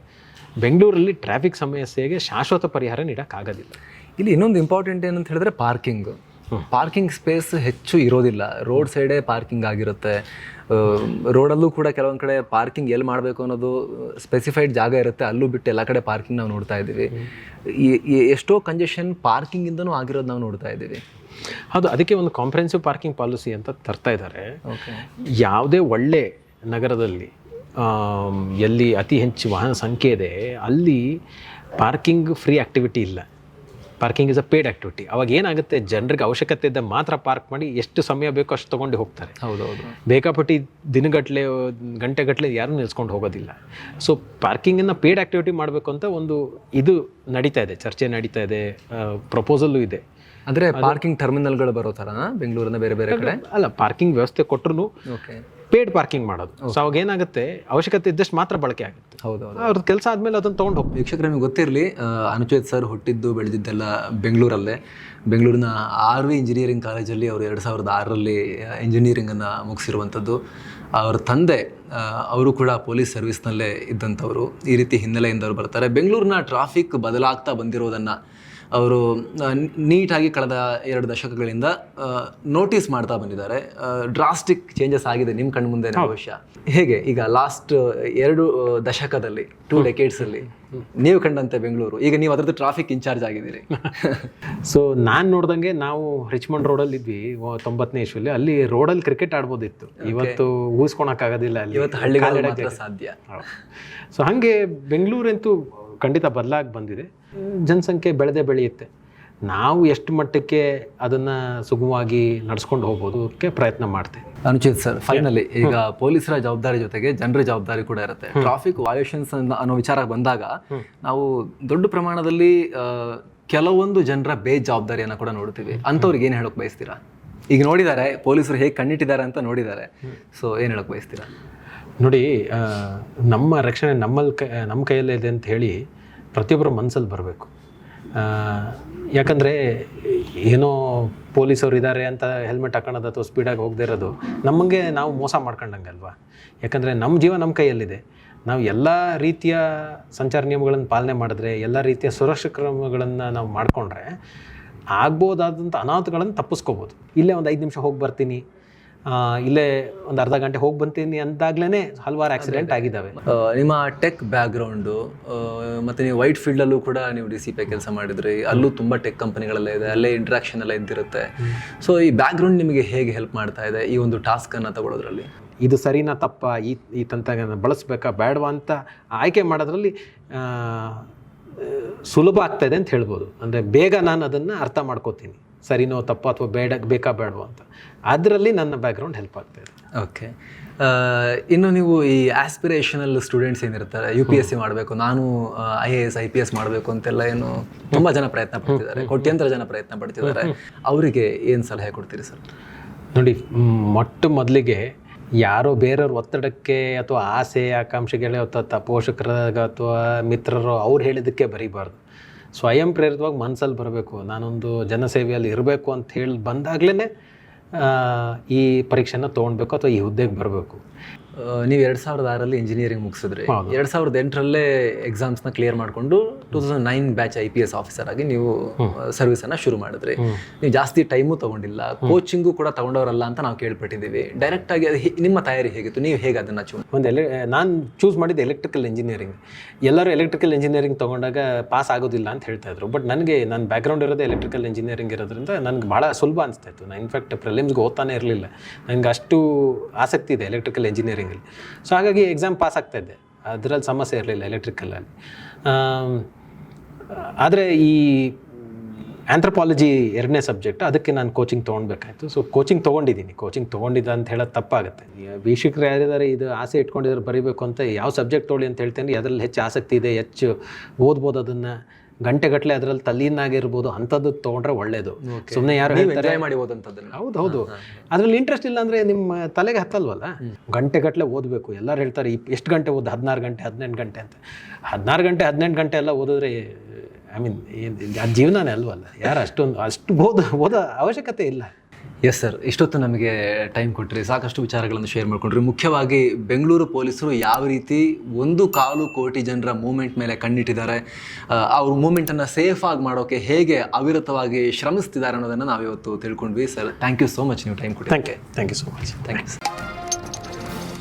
ಬೆಂಗಳೂರಲ್ಲಿ ಟ್ರಾಫಿಕ್ ಸಮಸ್ಯೆಗೆ ಶಾಶ್ವತ ಪರಿಹಾರ ನೀಡೋಕ್ಕಾಗೋದಿಲ್ಲ. ಇಲ್ಲಿ ಇನ್ನೊಂದು ಇಂಪಾರ್ಟೆಂಟ್ ಏನಂತ ಹೇಳಿದ್ರೆ ಪಾರ್ಕಿಂಗ್ ಪಾರ್ಕಿಂಗ್ ಸ್ಪೇಸ್ ಹೆಚ್ಚು ಇರೋದಿಲ್ಲ. ರೋಡ್ ಸೈಡೇ ಪಾರ್ಕಿಂಗ್ ಆಗಿರುತ್ತೆ. ರೋಡಲ್ಲೂ ಕೂಡ ಕೆಲವೊಂದು ಕಡೆ ಪಾರ್ಕಿಂಗ್ ಎಲ್ಲಿ ಮಾಡಬೇಕು ಅನ್ನೋದು ಸ್ಪೆಸಿಫೈಡ್ ಜಾಗ ಇರುತ್ತೆ. ಅಲ್ಲೂ ಬಿಟ್ಟು ಎಲ್ಲ ಕಡೆ ಪಾರ್ಕಿಂಗ್ ನಾವು ನೋಡ್ತಾ ಇದ್ದೀವಿ. ಎಷ್ಟೋ ಕಂಜೆಷನ್ ಪಾರ್ಕಿಂಗಿಂದನೂ ಆಗಿರೋದು ನಾವು ನೋಡ್ತಾ ಇದ್ದೀವಿ. ಹೌದು ಅದಕ್ಕೆ ಒಂದು ಕಾಂಪ್ರೆನ್ಸಿವ್ ಪಾರ್ಕಿಂಗ್ ಪಾಲಿಸಿ ಅಂತ ತರ್ತಾ ಇದ್ದಾರೆ. ಯಾವುದೇ ಒಳ್ಳೆ ನಗರದಲ್ಲಿ ಎಲ್ಲಿ ಅತಿ ಹೆಚ್ಚು ವಾಹನ ಸಂಖ್ಯೆ ಇದೆ ಅಲ್ಲಿ ಪಾರ್ಕಿಂಗ್ ಫ್ರೀ ಆ್ಯಕ್ಟಿವಿಟಿ ಇಲ್ಲ. Parking is a paid activity ಅವಾಗ ಏನಾಗುತ್ತೆ? ಜನರಿಗೆ ಅವಶ್ಯಕತೆ ಇದ್ದ ಮಾತ್ರ ಪಾರ್ಕ್ ಮಾಡಿ ಎಷ್ಟು ಸಮಯ ಬೇಕೋ ಅಷ್ಟು ತೊಗೊಂಡು ಹೋಗ್ತಾರೆ. ಹೌದೌದು ಬೇಕಾಪಟ್ಟಿ ದಿನಗಟ್ಟಲೆ ಗಂಟೆಗಟ್ಟಲೆ ಯಾರೂ ನಿಲ್ಸ್ಕೊಂಡು ಹೋಗೋದಿಲ್ಲ. ಸೊ ಪಾರ್ಕಿಂಗನ್ನು ಪೇಡ್ ಆಕ್ಟಿವಿಟಿ ಮಾಡಬೇಕು ಅಂತ ಒಂದು ಇದು ನಡೀತಾ ಇದೆ ಚರ್ಚೆ ನಡೀತಾ ಇದೆ ಪ್ರಪೋಸಲ್ಲು ಇದೆ. ಅಂದರೆ ಪಾರ್ಕಿಂಗ್ ಟರ್ಮಿನಲ್ಗಳು ಬರೋ ಥರ ಬೆಂಗಳೂರಿನ ಬೇರೆ ಬೇರೆ ಕಡೆ? ಅಲ್ಲ ಪಾರ್ಕಿಂಗ್ ವ್ಯವಸ್ಥೆ ಕೊಟ್ಟರು ಓಕೆ ಪೇಡ್ ಪಾರ್ಕಿಂಗ್ ಮಾಡೋದು. ಸೊ ಅವಾಗ ಏನಾಗುತ್ತೆ ಅವಶ್ಯಕತೆ ಇದ್ದಷ್ಟು ಮಾತ್ರ ಬಳಕೆ ಆಗುತ್ತೆ. ಹೌದು ಅವ್ರದ್ದು ಕೆಲಸ ಆದಮೇಲೆ ಅದನ್ನು ತೊಗೊಂಡು ಹೋಗ್ಬೇಕು. ವೀಕ್ಷಕರು ನಿಮಗೆ ಗೊತ್ತಿರಲಿ ಅನುಚೇತ್ ಸರ್ ಹುಟ್ಟಿದ್ದು ಬೆಳೆದಿದ್ದೆಲ್ಲ ಬೆಂಗಳೂರಲ್ಲೇ. ಬೆಂಗಳೂರಿನ ಆರ್ ವಿ ಇಂಜಿನಿಯರಿಂಗ್ ಕಾಲೇಜಲ್ಲಿ ಅವರು ಎರಡು ಸಾವಿರದ ಆರರಲ್ಲಿ ಇಂಜಿನಿಯರಿಂಗನ್ನು ಮುಗಿಸಿರುವಂಥದ್ದು. ಅವ್ರ ತಂದೆ ಅವರು ಕೂಡ ಪೊಲೀಸ್ ಸರ್ವಿಸ್ನಲ್ಲೇ ಇದ್ದಂಥವ್ರು. ಈ ರೀತಿ ಹಿನ್ನೆಲೆಯಿಂದ ಅವರು ಬರ್ತಾರೆ. ಬೆಂಗಳೂರಿನ ಟ್ರಾಫಿಕ್ ಬದಲಾಗ್ತಾ ಬಂದಿರೋದನ್ನು ಅವರು ನೀಟಾಗಿ ಕಳೆದ ಎರಡು ದಶಕಗಳಿಂದ ನೋಟಿಸ್ ಮಾಡ್ತಾ ಬಂದಿದ್ದಾರೆ. ಡ್ರಾಸ್ಟಿಕ್ ಚೇಂಜಸ್ ಆಗಿದೆ ನಿಮ್ಮ ಕಣ್ಣು ಮುಂದೆ ಭವಿಷ್ಯ. ಹೇಗೆ? ಈಗ ಲಾಸ್ಟ್ ಎರಡು ದಶಕದಲ್ಲಿ ಟೂ ಡೆಕೇಡ್ಸಲ್ಲಿ ನೀವು ಕಂಡಂತೆ ಬೆಂಗಳೂರು. ಈಗ ನೀವು ಅದರದ್ದು ಟ್ರಾಫಿಕ್ ಇನ್ಚಾರ್ಜ್ ಆಗಿದ್ದೀರಿ. ಸೊ ನಾನು ನೋಡ್ದಂಗೆ ನಾವು ರಿಚ್ಮಂಡ್ ರೋಡಲ್ಲಿ ಇದ್ವಿ ತೊಂಬತ್ತನೇ ಇಶ್ವಲ್ಲಿ ಅಲ್ಲಿ ರೋಡಲ್ಲಿ ಕ್ರಿಕೆಟ್ ಆಡ್ಬೋದಿತ್ತು. ಇವತ್ತು ಊಹಿಸ್ಕೊಳಕ್ಕಾಗೋದಿಲ್ಲ ಅಲ್ಲಿ. ಇವತ್ತು ಹಳ್ಳಿಗಳ ಸಾಧ್ಯ. ಸೊ ಹಾಗೆ ಬೆಂಗಳೂರಂತೂ ಖಂಡಿತ ಬದಲಾಗಿ ಬಂದಿದೆ. ಜನಸಂಖ್ಯೆ ಬೆಳೆದೇ ಬೆಳೆಯುತ್ತೆ. ನಾವು ಎಷ್ಟು ಮಟ್ಟಕ್ಕೆ ಅದನ್ನು ಸುಗಮವಾಗಿ ನಡೆಸ್ಕೊಂಡು ಹೋಗೋದಕ್ಕೆ ಪ್ರಯತ್ನ ಮಾಡ್ತೇವೆ. ಅನುಚಿತ್ ಸರ್ ಫೈನಲಿ ಈಗ ಪೊಲೀಸರ ಜವಾಬ್ದಾರಿ ಜೊತೆಗೆ ಜನರ ಜವಾಬ್ದಾರಿ ಕೂಡ ಇರುತ್ತೆ. ಟ್ರಾಫಿಕ್ ವಯೋಲೇಷನ್ಸ್ ಅನ್ನೋ ವಿಚಾರ ಬಂದಾಗ ನಾವು ದೊಡ್ಡ ಪ್ರಮಾಣದಲ್ಲಿ ಕೆಲವೊಂದು ಜನರ ಬೇಜವಾಬ್ದಾರಿಯನ್ನು ಕೂಡ ನೋಡ್ತೀವಿ ಅಂಥವ್ರಿಗೆ ಏನು ಹೇಳೋಕೆ ಬಯಸ್ತೀರಾ? ಈಗ ನೋಡಿದ್ದಾರೆ ಪೊಲೀಸರು ಹೇಗೆ ಕಣ್ಣಿಟ್ಟಿದ್ದಾರೆ ಅಂತ ನೋಡಿದ್ದಾರೆ. ಸೊ ಏನು ಹೇಳೋಕೆ ಬಯಸ್ತೀರಾ? ನೋಡಿ ನಮ್ಮ ರಕ್ಷಣೆ ನಮ್ಮಲ್ಲಿ ಕ ನಮ್ಮ ಕೈಯಲ್ಲೇ ಇದೆ ಅಂತ ಹೇಳಿ ಪ್ರತಿಯೊಬ್ಬರ ಮನಸ್ಸಲ್ಲಿ ಬರಬೇಕು. ಯಾಕಂದರೆ ಏನೋ ಪೊಲೀಸವ್ರು ಇದ್ದಾರೆ ಅಂತ ಹೆಲ್ಮೆಟ್ ಹಾಕೊಳ್ಳೋದು ಅಥವಾ ಸ್ಪೀಡಾಗಿ ಹೋಗದೇ ಇರೋದು ನಮಗೆ ನಾವು ಮೋಸ ಮಾಡ್ಕೊಂಡಂಗೆ ಅಲ್ವಾ ಯಾಕಂದರೆ ನಮ್ಮ ಜೀವ ನಮ್ಮ ಕೈಯಲ್ಲಿದೆ. ನಾವು ಎಲ್ಲ ರೀತಿಯ ಸಂಚಾರ ನಿಯಮಗಳನ್ನು ಪಾಲನೆ ಮಾಡಿದ್ರೆ, ಎಲ್ಲ ರೀತಿಯ ಸುರಕ್ಷಾ ಕ್ರಮಗಳನ್ನು ನಾವು ಮಾಡಿಕೊಂಡ್ರೆ ಆಗ್ಬೋದಾದಂಥ ಅನಾಹುತಗಳನ್ನು ತಪ್ಪಿಸ್ಕೋಬೋದು. ಇಲ್ಲೇ ಒಂದು ಐದು ನಿಮಿಷ ಹೋಗಿ ಬರ್ತೀನಿ. ಇಲ್ಲೇ ಒಂದು ಅರ್ಧ ಗಂಟೆ ಹೋಗಿ ಬಂತೀನಿ ಅಂದಾಗ್ಲೇ ಹಲವಾರು ಆಕ್ಸಿಡೆಂಟ್ ಆಗಿದ್ದಾವೆ ನಿಮ್ಮ ಟೆಕ್ ಬ್ಯಾಕ್ಗ್ರೌಂಡು ಮತ್ತು ನೀವು ವೈಟ್ ಫೀಲ್ಡಲ್ಲೂ ಕೂಡ ನೀವು ಡಿ ಸಿ ಪಿ ಕೆಲಸ ಮಾಡಿದ್ರಿ. ಅಲ್ಲೂ ತುಂಬ ಟೆಕ್ ಕಂಪನಿಗಳೆಲ್ಲ ಇದೆ ಅಲ್ಲೇ ಇಂಟ್ರಾಕ್ಷನ್ ಎಲ್ಲ ಇದ್ದಿರುತ್ತೆ. ಸೊ ಈ ಬ್ಯಾಕ್ಗ್ರೌಂಡ್ ನಿಮಗೆ ಹೇಗೆ ಹೆಲ್ಪ್ ಮಾಡ್ತಾ ಇದೆ ಈ ಒಂದು ಟಾಸ್ಕನ್ನು ತಗೊಳ್ಳೋದ್ರಲ್ಲಿ ಇದು ಸರಿನಾ ತಪ್ಪ? ಈ ಈ ತಂತ್ರಜ್ಞಾನ ಬಳಸಬೇಕಾ ಬೇಡವಾ ಅಂತ ಆಯ್ಕೆ ಮಾಡೋದ್ರಲ್ಲಿ ಸುಲಭ ಆಗ್ತಾ ಇದೆ ಅಂತ ಹೇಳ್ಬೋದು. ಅಂದರೆ ಬೇಗ ನಾನು ಅದನ್ನು ಅರ್ಥ ಮಾಡ್ಕೋತೀನಿ. ಸರಿನೋ ತಪ್ಪೋ ಅಥವಾ ಬೇಡ ಬೇಕಾ ಬೇಡವೋ ಅಂತ. ಅದರಲ್ಲಿ ನನ್ನ ಬ್ಯಾಕ್ಗ್ರೌಂಡ್ ಹೆಲ್ಪ್ ಆಗ್ತಾ ಇದೆ. ಓಕೆ. ಇನ್ನು ನೀವು ಈ ಆಸ್ಪಿರೇಷನಲ್ ಸ್ಟೂಡೆಂಟ್ಸ್ ಏನಿರ್ತಾರೆ ಯು ಪಿ ಎಸ್ ಸಿ ಮಾಡಬೇಕು ನಾನು I A S I P S ಮಾಡಬೇಕು ಅಂತೆಲ್ಲ ಏನು ತುಂಬ ಜನ ಪ್ರಯತ್ನ ಪಡ್ತಿದ್ದಾರೆ ಕೋಟ್ಯಂತರ ಜನ ಪ್ರಯತ್ನ ಪಡ್ತಿದ್ದಾರೆ. ಅವರಿಗೆ ಏನು ಸಲಹೆ ಕೊಡ್ತೀರಿ ಸರ್? ನೋಡಿ ಮೊಟ್ಟ ಮೊದಲಿಗೆ ಯಾರೋ ಬೇರೆಯವ್ರ ಒತ್ತಡಕ್ಕೆ ಅಥವಾ ಆಸೆ ಆಕಾಂಕ್ಷೆಗಳೇ ಅಥವಾ ಪೋಷಕರ ಪೋಷಕರಾಗ ಅಥವಾ ಮಿತ್ರರು ಅವ್ರು ಹೇಳಿದ್ದಕ್ಕೆ ಬರೀಬಾರ್ದು. ಸ್ವಯಂ ಪ್ರೇರಿತವಾಗಿ ಮನಸ್ಸಲ್ಲಿ ಬರಬೇಕು. ನಾನೊಂದು ಜನಸೇವೆಯಲ್ಲಿ ಇರಬೇಕು ಅಂತ ಹೇಳಿ ಬಂದಾಗಲೇ ಈ ಪರೀಕ್ಷೆನ ತೊಗೊಳ್ಬೇಕು ಅಥವಾ ಈ ಹುದ್ದೆಗೆ ಬರಬೇಕು. ನೀವು ಎರಡು ಸಾವಿರದ ಆರಲ್ಲಿ ಇಂಜಿನಿಯರಿಂಗ್ ಮುಗಿಸಿದ್ರಿ. ಎರಡು ಸಾವಿರದ ಎಂಟರಲ್ಲೇ ಎಕ್ಸಾಮ್ಸ್ನ ಕ್ಲಿಯರ್ ಮಾಡಿಕೊಂಡು two thousand nine batch I P S officer ಆಗಿ ನೀವು ಸರ್ವಿಸನ್ನು ಶುರು ಮಾಡಿದ್ರಿ. ನೀವು ಜಾಸ್ತಿ ಟೈಮು ತಗೊಂಡಿಲ್ಲ. ಕೋಚಿಂಗು ಕೂಡ ತಗೊಂಡವರಲ್ಲ ಅಂತ ನಾವು ಕೇಳ್ಪಟ್ಟಿದ್ದೀವಿ. ಡೈರೆಕ್ಟ್ ಆಗಿ ಅದು ನಿಮ್ಮ ತಯಾರಿ ಹೇಗಿತ್ತು? ನೀವು ಹೇಗೆ ಅದನ್ನು ಚೂ ಒಂದು ಎಲೆ ನಾನು ಚೂಸ್ ಮಾಡಿದ್ದು ಎಲೆಕ್ಟ್ರಿಕಲ್ ಇಂಜಿನಿಯರಿಂಗ್ ಎಲ್ಲರೂ ಎಲೆಕ್ಟ್ರಿಕಲ್ ಇಂಜಿನಿಯರಿಂಗ್ ತೊಗೊಂಡಾಗ ಪಾಸ್ ಆಗೋದಿಲ್ಲ ಅಂತ ಹೇಳ್ತಾ ಇದ್ರು. ಬಟ್ ನನಗೆ ನನ್ನ ಬ್ಯಾಕ್ಗ್ರೌಂಡ್ ಇರೋದೇ ಎಲೆಕ್ಟ್ರಿಕಲ್ ಇಂಜಿನಿಯರಿಂಗ್ ಇರೋದ್ರಿಂದ ನನಗೆ ಭಾಳ ಸುಲಭ ಅನಿಸ್ತಾ ಇತ್ತು. ನಾನು ಇನ್ಫ್ಯಾಕ್ಟ್ ಪ್ರಿಲಿಮ್ಸ್ಗೆ ಓದ್ತಾನೆ ಇರಲಿಲ್ಲ. ನನಗೆ ಅಷ್ಟು ಆಸಕ್ತಿ ಇದೆ ಎಲೆಕ್ಟ್ರಿಕಲ್ ಇಂಜಿನಿಯರಿಂಗಲ್ಲಿ ಸೊ ಹಾಗಾಗಿ ಎಕ್ಸಾಮ್ ಪಾಸ್ ಆಗ್ತಾ ಇದ್ದೆ. ಅದರಲ್ಲಿ ಸಮಸ್ಯೆ ಇರಲಿಲ್ಲ ಎಲೆಕ್ಟ್ರಿಕಲಲ್ಲಿ ಆದರೆ ಈ ಆಂಥ್ರಪಾಲಜಿ ಎರಡನೇ ಸಬ್ಜೆಕ್ಟ್ ಅದಕ್ಕೆ ನಾನು ಕೋಚಿಂಗ್ ತೊಗೊಳ್ಬೇಕಾಯ್ತು ಸೊ ಕೋಚಿಂಗ್ ತೊಗೊಂಡಿದ್ದೀನಿ ಕೋಚಿಂಗ್ ತೊಗೊಂಡಿದ್ದ ಅಂತ ಹೇಳೋದು ತಪ್ಪಾಗುತ್ತೆ. ವೀಕ್ಷಕರು ಯಾರಿದ್ದಾರೆ, ಇದು ಆಸೆ ಇಟ್ಕೊಂಡಿದ್ರೆ, ಬರೀಬೇಕು ಅಂತ ಯಾವ ಸಬ್ಜೆಕ್ಟ್ ತೊಗೊಳ್ಳಿ ಅಂತ ಹೇಳ್ತೇನೆ, ಅದರಲ್ಲಿ ಹೆಚ್ಚು ಆಸಕ್ತಿ ಇದೆ, ಹೆಚ್ಚು ಓದ್ಬೋದು ಅದನ್ನು. ಗಂಟೆಗಟ್ಟಲೆ ಅದರಲ್ಲಿ ತಲೀನಾಗಿರ್ಬೋದು ಅಂಥದ್ದು ತೊಗೊಂಡ್ರೆ ಒಳ್ಳೇದು. ಸುಮ್ಮನೆ ಯಾರು ಹೇಳ್ತಾರೆ ಹೌದು ಹೌದು. ಅದ್ರಲ್ಲಿ ಇಂಟ್ರೆಸ್ಟ್ ಇಲ್ಲ ಅಂದರೆ ನಿಮ್ಮ ತಲೆಗೆ ಹತ್ತಲ್ವಲ್ಲ? ಗಂಟೆಗಟ್ಟಲೆ ಓದಬೇಕು. ಎಲ್ಲರೂ ಹೇಳ್ತಾರೆ ಎಷ್ಟು ಗಂಟೆ ಓದು? ಹದಿನಾರು ಗಂಟೆ ಹದಿನೆಂಟು ಗಂಟೆ ಅಂತ. ಹದಿನಾರು ಗಂಟೆ ಹದಿನೆಂಟು ಗಂಟೆ ಎಲ್ಲ ಓದಿದ್ರೆ ಐ ಮೀನ್ ಆ ಜೀವನನೇ ಅಲ್ವಲ್ಲ? ಯಾರು ಅಷ್ಟೊಂದು ಅಷ್ಟು ಓದ ಓದೋ ಅವಶ್ಯಕತೆ ಇಲ್ಲ. ಎಸ್ ಸರ್ ಇಷ್ಟೊತ್ತು ನಮಗೆ ಟೈಮ್ ಕೊಟ್ಟರೆ ಸಾಕಷ್ಟು ವಿಚಾರಗಳನ್ನು ಶೇರ್ ಮಾಡಿಕೊಂಡ್ರಿ. ಮುಖ್ಯವಾಗಿ ಬೆಂಗಳೂರು ಪೊಲೀಸರು ಯಾವ ರೀತಿ ಒಂದು ಕಾಲು ಕೋಟಿ ಜನರ ಮೂಮೆಂಟ್ ಮೇಲೆ ಕಣ್ಣಿಟ್ಟಿದ್ದಾರೆ ಅವ್ರ ಮೂಮೆಂಟನ್ನು ಸೇಫಾಗಿ ಮಾಡೋಕ್ಕೆ ಹೇಗೆ ಅವಿರತವಾಗಿ ಶ್ರಮಿಸ್ತಿದ್ದಾರೆ ಅನ್ನೋದನ್ನು ನಾವಿವತ್ತು ತಿಳ್ಕೊಂಡ್ವಿ sir thank you so much ನೀವು ಟೈಮ್ ಕೊಟ್ಟು thank you thank you so much thank you